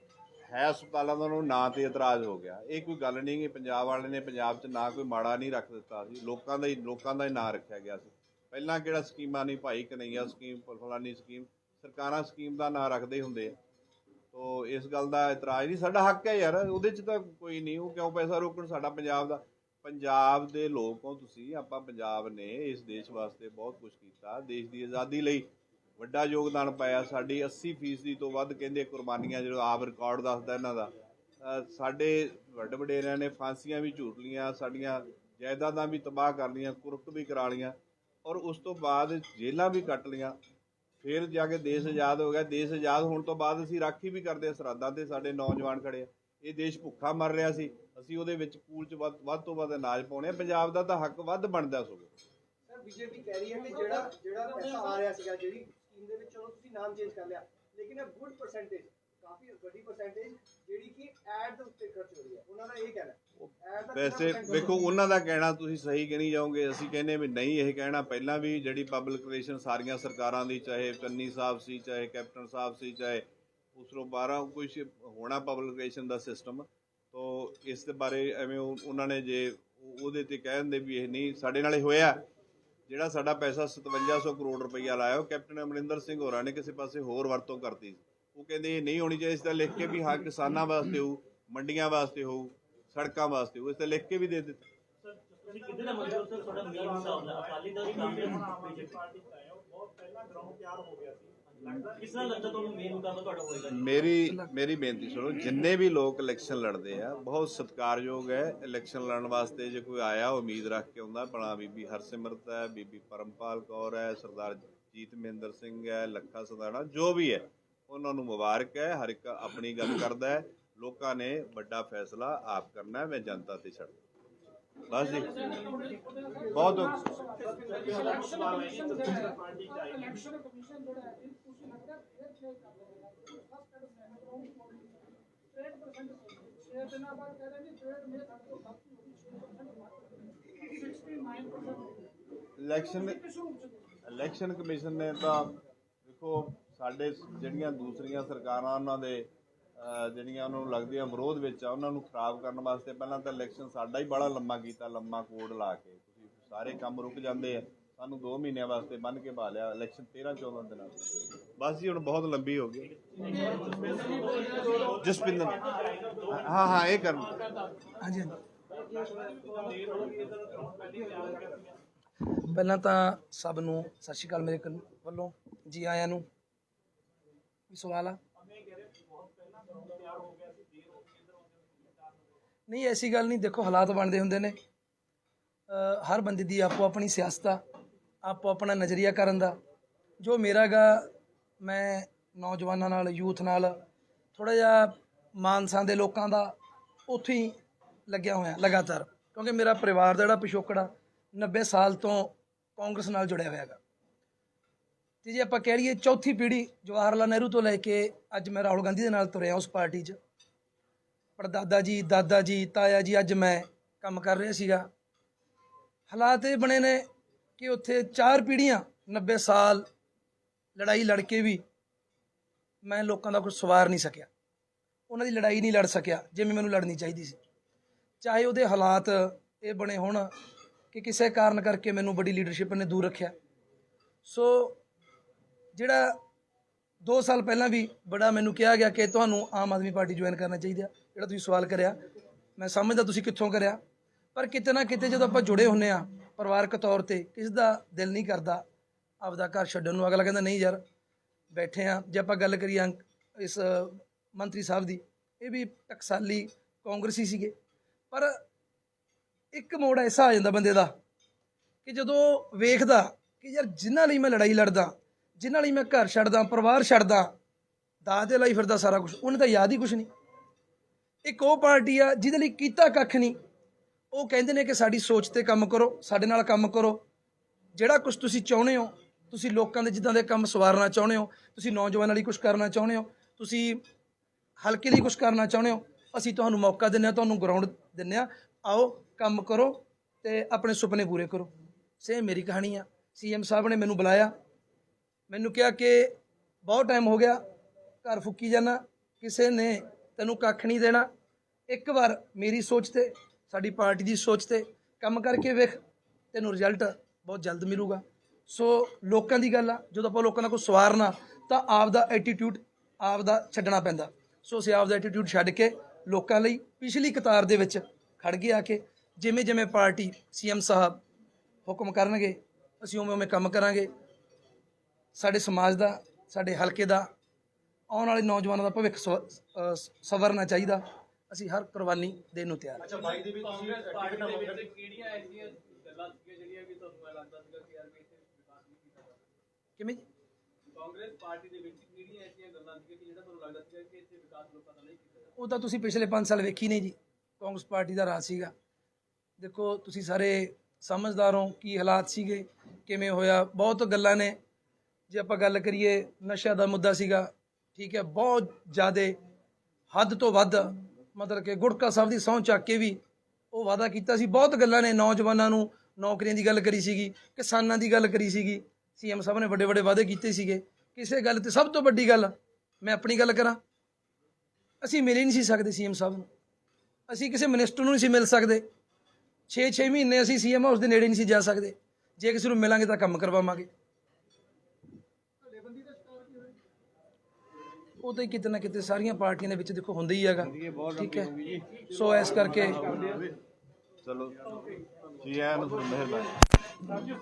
ਹੈ ਹਸਪਤਾਲਾਂ ਦਾ ਨੂੰ ਨਾਂ ਤੇ ਇਤਰਾਜ਼ ਹੋ ਗਿਆ। ਇਹ ਕੋਈ ਗੱਲ ਨਹੀਂ ਕਿ ਪੰਜਾਬ ਵਾਲੇ ਨੇ ਪੰਜਾਬ 'ਚ ਨਾ ਕੋਈ ਮਾੜਾ ਨਹੀਂ ਰੱਖ ਦਿੱਤਾ ਸੀ ਲੋਕਾਂ ਦਾ ਹੀ ਲੋਕਾਂ ਦਾ ਹੀ ਨਾਂ ਰੱਖਿਆ ਗਿਆ ਸੀ। ਪਹਿਲਾਂ ਕਿਹੜਾ ਸਕੀਮਾਂ ਨਹੀਂ ਭਾਈ ਕਨਈਆ ਸਕੀਮ ਫਲਾਨੀ ਸਕੀਮ ਸਰਕਾਰਾਂ ਸਕੀਮ ਦਾ ਨਾਂ ਰੱਖਦੇ ਹੁੰਦੇ ਆ। ਤੋ ਇਸ ਗੱਲ ਦਾ ਇਤਰਾਜ਼ ਨਹੀਂ ਸਾਡਾ ਹੱਕ ਹੈ ਯਾਰ ਉਹਦੇ 'ਚ ਤਾਂ ਕੋਈ ਨਹੀਂ ਉਹ ਕਿਉਂ ਪੈਸਾ ਰੋਕਣ ਸਾਡਾ ਪੰਜਾਬ ਦਾ। ਪੰਜਾਬ ਦੇ ਲੋਕ ਹੋ ਤੁਸੀਂ, ਆਪਾਂ ਪੰਜਾਬ ਨੇ ਇਸ ਦੇਸ਼ ਵਾਸਤੇ ਬਹੁਤ ਕੁਝ ਕੀਤਾ, ਦੇਸ਼ ਦੀ ਆਜ਼ਾਦੀ ਲਈ ਵੱਡਾ ਯੋਗਦਾਨ ਪਾਇਆ। ਸਾਡੀ 80% ਤੋਂ ਵੱਧ ਕਹਿੰਦੇ ਕੁਰਬਾਨੀਆਂ ਜਿਹੜਾ ਆਪ ਰਿਕਾਰਡ ਦੱਸਦਾ ਇਹਨਾਂ ਦਾ। ਸਾਡੇ ਵੱਡੇ ਵਡੇਰਿਆਂ ਨੇ ਫਾਂਸੀਆਂ ਵੀ ਝੂਟ ਲੀਆਂ, ਸਾਡੀਆਂ ਜਾਇਦਾਦਾਂ ਵੀ ਤਬਾਹ ਕਰ ਲੀਆਂ ਕੁਰਕ ਵੀ ਕਰਾ ਲੀਆਂ ਔਰ ਉਸ ਤੋਂ ਬਾਅਦ ਜੇਲ੍ਹਾਂ ਵੀ ਕੱਟ ਲੀਆਂ ਫਿਰ ਜਾ ਕੇ ਦੇਸ਼ ਆਜ਼ਾਦ ਹੋ ਗਿਆ। ਦੇਸ਼ ਆਜ਼ਾਦ ਹੋਣ ਤੋਂ ਬਾਅਦ ਅਸੀਂ ਰਾਖੀ ਵੀ ਕਰਦੇ ਆ ਸਰਹੱਦਾਂ ਤੇ ਸਾਡੇ ਨੌਜਵਾਨ ਖੜੇ ਆ। ਇਹ ਦੇਸ਼ ਭੁੱਖਾ ਮਰ ਰਿਹਾ ਸੀ ਅਸੀਂ ਉਹਦੇ ਵਿੱਚ ਪੂਲ 'ਚ ਵੱਧ ਵੱਧ ਤੋਂ ਵੱਧ ਅਨਾਜ ਪਾਉਣੇ ਆ। ਪੰਜਾਬ ਦਾ ਤਾਂ ਹੱਕ ਵੱਧ ਬਣਦਾ ਸਗੋਂ। ਸਰ ਬੀਜੇਪੀ ਕਹਿ ਰਹੀ ਹੈ ਕਿ ਜਿਹੜਾ ਜਿਹੜਾ ਪੈਸਾ ਆ ਰਿਹਾ ਸੀਗਾ ਜਿਹੜੀ ਸਕੀਮ ਦੇ ਵਿੱਚ ਚਲੋ ਤੁਸੀਂ ਨਾਮ ਚੇਂਜ ਕਰ ਲਿਆ ਲੇਕਿਨ ਇਹ ਗੁੱਡ ਪਰਸੈਂਟੇਜ ਕਾਫੀ ਵੱਡੀ ਪਰਸੈਂਟੇਜ ਜਿਹੜੀ ਕਿ ਐਡ ਦੇ ਉੱਤੇ ਖਰਚ ਹੋ ਰਹੀ ਹੈ। ਉਹਨਾਂ ਦਾ ਇਹ ਕਹਿਣਾ ਹੈ। Ad ਦਾ ਕਿੰਨਾ ਵੈਸੇ percent ਵੇਖੋ ਉਹਨਾਂ ਦਾ ਕਹਿਣਾ ਤੁਸੀਂ ਸਹੀ ਕਹਿਣੀ ਜਾਓਗੇ। ਅਸੀਂ ਕਹਿੰਦੇ ਵੀ ਨਹੀਂ ਇਹ ਕਹਿਣਾ ਪਹਿਲਾਂ ਵੀ ਜਿਹੜੀ ਪਬਲਿਕ ਰਿਲੇਸ਼ਨ ਸਾਰੀਆਂ ਸਰਕਾਰਾਂ ਦੀ ਚਾਹੇ ਚੰਨੀ ਸਾਹਿਬ ਸੀ ਚਾਹੇ ਕੈਪਟਨ ਸਾਹਿਬ ਸੀ ਚਾਹੇ ਉਸਰੋਂ 12 ਕੁਝ ਹੋਣਾ ਪਬਲਿਕ ਰਿਲੇਸ਼ਨ ਦਾ ਸਿਸਟਮ ਤੋ ਇਸ ਦੇ ਬਾਰੇ ਐਵੇਂ ਉਹ- ਉਹਨਾਂ ਨੇ ਜੇ ਉਹ- ਉਹਦੇ ਤੇ ਕਹਿ ਦਿੰਦੇ ਵੀ ਇਹ ਨਹੀਂ ਸਾਡੇ ਨਾਲ ਇਹ ਹੋਇਆ। ਜਿਹੜਾ ਸਾਡਾ ਪੈਸਾ 5700 ਕਰੋੜ ਰੁਪਈਆ ਲਾਇਆ ਉਹ ਕੈਪਟਨ ਅਮਰਿੰਦਰ ਸਿੰਘ ਹੋਰਾਂ ਨੇ ਕਿਸੇ ਪਾਸੇ ਹੋਰ ਵਰਤੋਂ ਕਰਤੀ। ਉਹ ਕਹਿੰਦੇ ਇਹ ਨਹੀਂ ਹੋਣੀ ਚਾਹੀਦੀ ਇਸ ਦਾ ਲਿਖ ਕੇ ਵੀ ਹਾਂ ਕਿਸਾਨਾਂ ਵਾਸਤੇ ਹੋਊ ਮੰਡੀਆਂ ਵਾਸਤੇ ਹੋਊ ਸੜਕਾਂ ਵਾਸਤੇ ਹੋਊ ਇਸ ਦਾ ਲਿਖ ਕੇ ਵੀ ਦੇ ਦਿੱਤਾ। ਤੁਸੀਂ ਕਿੱਦਾਂ ਦਾ ਮਤਲਬ ਸਰ ਤੁਹਾਡਾ ਮੇਨ ਹਿਸਾਬ ਨਾਲ ਅਕਾਲੀ ਦਲ ਕਾਂਗਰਸ ਬੀਜੇਪੀ ਕਿਸ ਤਰ੍ਹਾਂ ਲੱਗਦਾ ਤੁਹਾਨੂੰ ਮੇਨ ਮੁਕਾਬਲਾ ਤੁਹਾਡਾ ਹੋਏਗਾ ਮੇਰੀ ਮੇਰੀ ਬੇਨਤੀ ਸੁਣੋ, ਜਿੰਨੇ ਵੀ ਲੋਕ ਇਲੈਕਸ਼ਨ ਲੜਦੇ ਆ, ਬਹੁਤ ਸਤਿਕਾਰਯੋਗ ਹੈ ਇਲੈਕਸ਼ਨ ਲੜਨ ਵਾਸਤੇ ਜੇ ਕੋਈ ਆਇਆ, ਉਮੀਦ ਰੱਖ ਕੇ ਆਉਂਦਾ ਬਣਾ ਬੀਬੀ ਹਰਸਿਮਰਤ ਹੈ, ਬੀਬੀ ਪਰਮਪਾਲ ਕੌਰ ਹੈ, ਸਰਦਾਰ ਜੀਤ ਮਹਿੰਦਰ ਸਿੰਘ ਹੈ, ਲੱਖਾ ਸਦਾਣਾ, ਜੋ ਵੀ ਹੈ, ਉਹਨਾਂ ਨੂੰ ਮੁਬਾਰਕ ਹੈ, ਹਰ ਇੱਕ ਆਪਣੀ ਗੱਲ ਕਰਦਾ ਹੈ, ਲੋਕਾਂ ਨੇ ਵੱਡਾ ਫੈਸਲਾ ਆਪ ਕਰਨਾ ਹੈ, ਮੈਂ ਜਨਤਾ ਤੇ ਛੱਡ ਬਸ ਜੀ। ਬਹੁਤ ਇਲੈਕਸ਼ਨ ਇਲੈਕਸ਼ਨ ਕਮਿਸ਼ਨ ਨੇ ਤਾਂ ਦੇਖੋ, ਸਾਡੇ ਜਿਹੜੀਆਂ ਦੂਸਰੀਆਂ ਸਰਕਾਰਾਂ, ਉਹਨਾਂ ਦੇ ਜਿਹੜੀਆਂ ਉਹਨਾਂ ਨੂੰ ਲੱਗਦੀਆਂ ਵਿਰੋਧ ਵਿੱਚ ਆ, ਉਹਨਾਂ ਨੂੰ ਖਰਾਬ ਕਰਨ ਵਾਸਤੇ ਪਹਿਲਾਂ ਤਾਂ ਇਲੈਕਸ਼ਨ ਸਾਡਾ ਹੀ ਬੜਾ ਲੰਮਾ ਕੀਤਾ, ਲੰਮਾ ਕੋਡ ਲਾ ਕੇ। ਤੁਸੀਂ ਸਾਰੇ ਕੰਮ ਰੁਕ ਜਾਂਦੇ ਆ। ਸਾਨੂੰ 2 ਮਹੀਨਿਆਂ ਵਾਸਤੇ ਬੰਨ ਕੇ ਪਾ ਲਿਆ ਇਲੈਕਸ਼ਨ 13 14 ਦਿਨਾਂ ਬਸ ਜੀ, ਹੁਣ ਬਹੁਤ ਲੰਬੀ ਹੋ ਗਈ। ਜਸਪਿੰਦਰ ਹਾਂ ਹਾਂ, ਇਹ ਕਰਨ। ਹਾਂਜੀ ਪਹਿਲਾਂ ਤਾਂ ਸਭ ਨੂੰ ਸਤਿ ਸ਼੍ਰੀ ਅਕਾਲ ਮੇਰੇ ਵੱਲੋਂ, ਜੀ ਆਇਆਂ ਨੂੰ। ਕੋਈ ਸਵਾਲ ਆ। ਨਹੀਂ, ਐਸੀ ਗੱਲ ਨਹੀਂ। ਦੇਖੋ, ਹਾਲਾਤ ਬਣਦੇ ਹੁੰਦੇ ਨੇ। ਹਰ ਬੰਦੇ ਦੀ ਆਪੋ ਆਪਣੀ ਸਿਆਸਤ ਆ, ਆਪੋ ਆਪਣਾ ਨਜ਼ਰੀਆ ਕਰਨ ਦਾ। ਜੋ ਮੇਰਾ ਗਾ, ਮੈਂ ਨੌਜਵਾਨਾਂ ਨਾਲ, ਯੂਥ ਨਾਲ ਥੋੜਾ ਜਿਹਾ ਮਾਨਸਾ ਦੇ ਲੋਕਾਂ ਦਾ ਉੱਥੇ ਹੀ ਲੱਗਿਆ ਹੋਇਆ, ਲਗਾਤਾਰ। ਕਿਉਂਕਿ ਮੇਰਾ ਪਰਿਵਾਰ ਦਾ ਜਿਹੜਾ ਪਿਛੋਕੜਾ 90 ਸਾਲ ਤੋਂ ਕਾਂਗਰਸ ਨਾਲ ਜੁੜਿਆ ਹੋਇਆ ਹੈਗਾ ਤੇ ਜੇ ਆਪਾਂ ਕਹਿ ਲਈਏ ਚੌਥੀ ਪੀੜ੍ਹੀ ਜਵਾਹਰ ਲਾਲ ਨਹਿਰੂ ਤੋਂ ਲੈ ਕੇ ਅੱਜ ਮੈਂ ਰਾਹੁਲ ਗਾਂਧੀ ਦੇ ਨਾਲ ਤੁਰਿਆ ਉਸ ਪਾਰਟੀ 'ਚ ਪੜਦਾਦਾ ਜੀ, ਦਾਦਾ ਜੀ, ਤਾਇਆ ਜੀ, ਅੱਜ ਮੈਂ ਕੰਮ ਕਰ ਰਿਹਾ ਸੀਗਾ। ਹਾਲਾਤ ਇਹ ਬਣੇ ਨੇ ਕਿ ਉੱਥੇ ਚਾਰ ਪੀੜ੍ਹੀਆਂ 90 ਸਾਲ ਲੜਾਈ ਲੜ ਕੇ ਵੀ ਮੈਂ ਲੋਕਾਂ ਦਾ ਕੁਝ ਸਵਾਰ ਨਹੀਂ ਸਕਿਆ। ਉਹਨਾਂ ਦੀ ਲੜਾਈ ਨਹੀਂ ਲੜ ਸਕਿਆ, ਜਿਵੇਂ ਮੈਨੂੰ ਲੜਨੀ ਚਾਹੀਦੀ ਸੀ। ਚਾਹੇ ਉਹਦੇ ਹਾਲਾਤ ਇਹ ਬਣੇ ਹੋਣ ਕਿ ਕਿਸੇ ਕਾਰਨ ਕਰਕੇ ਮੈਨੂੰ ਬੜੀ ਲੀਡਰਸ਼ਿਪ ਨੇ ਦੂਰ ਰੱਖਿਆ। ਸੋ ਜਿਹੜਾ 2 ਸਾਲ ਪਹਿਲਾਂ ਵੀ ਬੜਾ ਮੈਨੂੰ ਕਿਹਾ ਗਿਆ ਕਿ ਤੁਹਾਨੂੰ ਆਮ ਆਦਮੀ ਪਾਰਟੀ ਜੁਆਇਨ ਕਰਨਾ ਚਾਹੀਦਾ। ਜਿਹੜਾ ਤੁਸੀਂ ਸਵਾਲ ਕਰਿਆ, ਮੈਂ ਸਮਝਦਾ ਤੁਸੀਂ ਕਿੱਥੋਂ ਕਰਿਆ, ਪਰ ਕਿਤੇ ਨਾ ਕਿਤੇ ਜਦੋਂ ਆਪਾਂ ਜੁੜੇ ਹੁੰਨੇ ਆ ਪਰਿਵਾਰਕ ਤੌਰ ਤੇ ਕਿਸ ਦਾ ਦਿਲ ਨਹੀਂ ਕਰਦਾ ਆਪਦਾ ਘਰ ਛੱਡਣ ਨੂੰ। ਅਗਲਾ ਕਹਿੰਦਾ, ਨਹੀਂ ਯਾਰ, ਬੈਠੇ ਆ। ਜੇ ਆਪਾਂ ਗੱਲ ਕਰੀਏ ਇਸ ਮੰਤਰੀ ਸਾਹਿਬ ਦੀ, ਇਹ ਵੀ ਟਕਸਾਲੀ ਕਾਂਗਰਸੀ ਸੀਗੇ। ਪਰ ਇੱਕ ਮੋੜ ਐਸਾ ਆ ਜਾਂਦਾ ਬੰਦੇ ਦਾ ਕਿ ਜਦੋਂ ਵੇਖਦਾ ਕਿ ਯਾਰ ਜਿਨ੍ਹਾਂ ਲਈ ਮੈਂ ਲੜਾਈ ਲੜਦਾ, ਜਿਨ੍ਹਾਂ ਲਈ ਮੈਂ ਘਰ ਛੱਡਦਾ, ਪਰਿਵਾਰ ਛੱਡਦਾ ਦਾਅ ਤੇ ਲਈ ਫਿਰਦਾ ਸਾਰਾ ਕੁਝ ਉਹਨੇ ਤਾਂ ਯਾਦ ਹੀ ਕੁਝ ਨਹੀਂ। ਇੱਕ ਉਹ ਪਾਰਟੀ ਆ ਜਿਹਦੇ ਲਈ ਕੀਤਾ ਕੱਖ ਨਹੀਂ। ਉਹ ਕਹਿੰਦੇ ਨੇ ਕਿ ਸਾਡੀ ਸੋਚ ਤੇ ਕੰਮ ਕਰੋ, ਸਾਡੇ ਨਾਲ ਕੰਮ ਕਰੋ। ਜਿਹੜਾ ਕੁਝ ਤੁਸੀਂ ਚਾਹੁੰਦੇ ਹੋ, ਤੁਸੀਂ ਲੋਕਾਂ ਦੇ ਜਿੱਦਾਂ ਦੇ ਕੰਮ ਸਵਾਰਨਾ ਚਾਹੁੰਦੇ ਹੋ, ਤੁਸੀਂ ਨੌਜਵਾਨਾਂ ਲਈ ਕੁਝ ਕਰਨਾ ਚਾਹੁੰਦੇ ਹੋ, ਤੁਸੀਂ ਹਲਕੇ ਲਈ ਕੁਝ ਕਰਨਾ ਚਾਹੁੰਦੇ ਹੋ, ਅਸੀਂ ਤੁਹਾਨੂੰ ਮੌਕਾ ਦਿੰਦੇ ਹਾਂ, ਤੁਹਾਨੂੰ ਗਰਾਊਂਡ ਦਿੰਦੇ ਹਾਂ। ਆਓ, ਕੰਮ ਕਰੋ ਤੇ ਆਪਣੇ ਸੁਪਨੇ ਪੂਰੇ ਕਰੋ। ਸੇਮ ਮੇਰੀ ਕਹਾਣੀ ਆ। ਸੀਐਮ ਸਾਹਿਬ ਨੇ ਮੈਨੂੰ ਬੁਲਾਇਆ। ਮੈਨੂੰ ਕਿਹਾ ਕਿ ਬਹੁਤ ਟਾਈਮ ਹੋ ਗਿਆ, ਘਰ ਫੁੱਕੀ ਜਾਣਾ ਕਿਸੇ ਨੇ ਤੈਨੂੰ ਕੱਖ ਨਹੀਂ ਦੇਣਾ। ਇੱਕ ਵਾਰ ਮੇਰੀ ਸੋਚ ਤੇ, ਸਾਡੀ ਪਾਰਟੀ ਦੀ ਸੋਚ ਤੇ ਕੰਮ ਕਰਕੇ ਵੇਖ, ਤੈਨੂੰ ਰਿਜ਼ਲਟ ਬਹੁਤ ਜਲਦ ਮਿਲੂਗਾ। ਸੋ ਲੋਕਾਂ ਦੀ ਗੱਲ ਆ, ਜਦੋਂ ਆਪਾਂ ਲੋਕਾਂ ਦਾ ਕੋਈ ਸਵਾਰਨਾ ਤਾਂ ਆਪ ਦਾ ਐਟੀਟਿਊਡ ਆਪ ਦਾ ਛੱਡਣਾ ਪੈਂਦਾ। ਸੋ ਅਸੀਂ ਆਪ ਦਾ ਐਟੀਟਿਊਡ ਛੱਡ ਕੇ ਲੋਕਾਂ ਲਈ ਪਿਛਲੀ ਕਤਾਰ ਦੇ ਵਿੱਚ ਖੜ ਗਏ ਆ ਕੇ, ਜਿਵੇਂ ਜਿਵੇਂ ਪਾਰਟੀ ਸੀਐਮ ਸਾਹਿਬ ਹੁਕਮ ਕਰਨਗੇ, ਅਸੀਂ ਉਵੇਂ ਉਵੇਂ ਕੰਮ ਕਰਾਂਗੇ। ਸਾਡੇ ਸਮਾਜ ਦਾ, ਸਾਡੇ ਹਲਕੇ ਦਾ ਆਉਣ ਵਾਲੇ ਨੌਜਵਾਨਾਂ ਦਾ ਭਵਿੱਖ ਸਵਰਨਾ ਚਾਹੀਦਾ। ਅਸੀਂ ਹਰ ਕੁਰਬਾਨੀ ਦੇਣ ਨੂੰ ਤਿਆਰ ਹਾਂ। ਅੱਛਾ ਬਾਈ ਦੇ ਵਿੱਚ ਤੁਸੀਂ ਪਾਰਟੀ ਦੇ ਵਿੱਚ ਕਿਹੜੀਆਂ ਐਸੀਆਂ ਗੱਲਾਂ ਸੀਗੀਆਂ ਜਿਹੜੀਆਂ ਕਿ ਤੁਹਾਨੂੰ ਇਹ ਲੱਗਦਾ ਸੀਗਾ ਕਿ ਯਾਰ ਵੀ ਇੱਥੇ ਵਿਕਾਸ ਨਹੀਂ ਕੀਤਾ ਜਾ ਸਕਦਾ? ਕਿਵੇਂ ਜੀ? ਕਾਂਗਰਸ ਪਾਰਟੀ ਦੇ ਵਿੱਚ ਕਿਹੜੀਆਂ ਐਸੀਆਂ ਗੱਲਾਂ ਸੀਗੀਆਂ ਕਿ ਜਿਹੜਾ ਤੁਹਾਨੂੰ ਲੱਗਦਾ ਸੀਗਾ ਕਿ ਇੱਥੇ ਵਿਕਾਸ ਲੋਕਾਂ ਦਾ ਨਹੀਂ ਕੀਤਾ ਜਾ ਉਹ ਤਾਂ ਤੁਸੀਂ ਪਿਛਲੇ 5 ਸਾਲ ਵੇਖੀ ਨਹੀਂ ਜੀ। ਕਾਂਗਰਸ ਪਾਰਟੀ ਦਾ ਰਾਜ ਸੀਗਾ। ਦੇਖੋ ਤੁਸੀਂ ਸਾਰੇ ਸਮਝਦਾਰ ਹੋ ਕੀ ਹਾਲਾਤ ਸੀਗੇ ਕਿਵੇਂ ਹੋਇਆ। ਬਹੁਤ ਗੱਲਾਂ ਨੇ। ਜੇ ਆਪਾਂ ਗੱਲ ਕਰੀਏ ਨਸ਼ਾ ਦਾ ਮੁੱਦਾ ਸੀਗਾ। ਠੀਕ ਹੈ, ਬਹੁਤ ਜ਼ਿਆਦਾ ਹੱਦ ਤੋਂ ਵੱਧ, ਮਤਲਬ ਕਿ ਗੁਟਕਾ ਸਾਹਿਬ ਦੀ ਸਹੁੰ ਚੱਕ ਕੇ ਵੀ ਉਹ ਵਾਅਦਾ ਕੀਤਾ ਸੀ। ਬਹੁਤ ਗੱਲਾਂ ਨੇ, ਨੌਜਵਾਨਾਂ ਨੂੰ ਨੌਕਰੀਆਂ ਦੀ ਗੱਲ ਕਰੀ ਸੀਗੀ, ਕਿਸਾਨਾਂ ਦੀ ਗੱਲ ਕਰੀ ਸੀਗੀ। ਸੀਐਮ ਸਾਹਿਬ ਨੇ ਵੱਡੇ ਵੱਡੇ ਵਾਅਦੇ ਕੀਤੇ ਸੀਗੇ। ਕਿਸੇ ਗੱਲ ਤੇ ਸਭ ਤੋਂ ਵੱਡੀ ਗੱਲ, ਮੈਂ ਆਪਣੀ ਗੱਲ ਕਰਾਂ, ਅਸੀਂ ਮਿਲ ਹੀ ਨਹੀਂ ਸੀ ਸਕਦੇ ਸੀਐਮ ਸਾਹਿਬ ਨੂੰ। ਅਸੀਂ ਕਿਸੇ ਮਿਨਿਸਟਰ ਨੂੰ ਨਹੀਂ ਸੀ ਮਿਲ ਸਕਦੇ। 6-6 ਮਹੀਨੇ ਅਸੀਂ ਸੀਐਮ ਹਾਊਸ ਦੇ ਨੇੜੇ ਨਹੀਂ ਸੀ ਜਾ ਸਕਦੇ। ਜੇ ਕਿਸੇ ਨੂੰ ਮਿਲਾਂਗੇ ਤਾਂ ਕੰਮ ਕਰਵਾਵਾਂਗੇ। ਉਹ ਤਾਂ ਕਿਤੇ ਨਾ ਕਿਤੇ ਸਾਰੀਆਂ ਪਾਰਟੀਆਂ ਦੇ ਵਿੱਚ ਦੇਖੋ ਹੁੰਦਾ ਹੀ ਹੈਗਾ। ਠੀਕ ਹੈ। ਸੋ ਇਸ ਕਰਕੇ ਚਲੋ। ਜੀ ਆਇਆਂ ਨੂੰ ਮਿਹਰਬਾਨੀ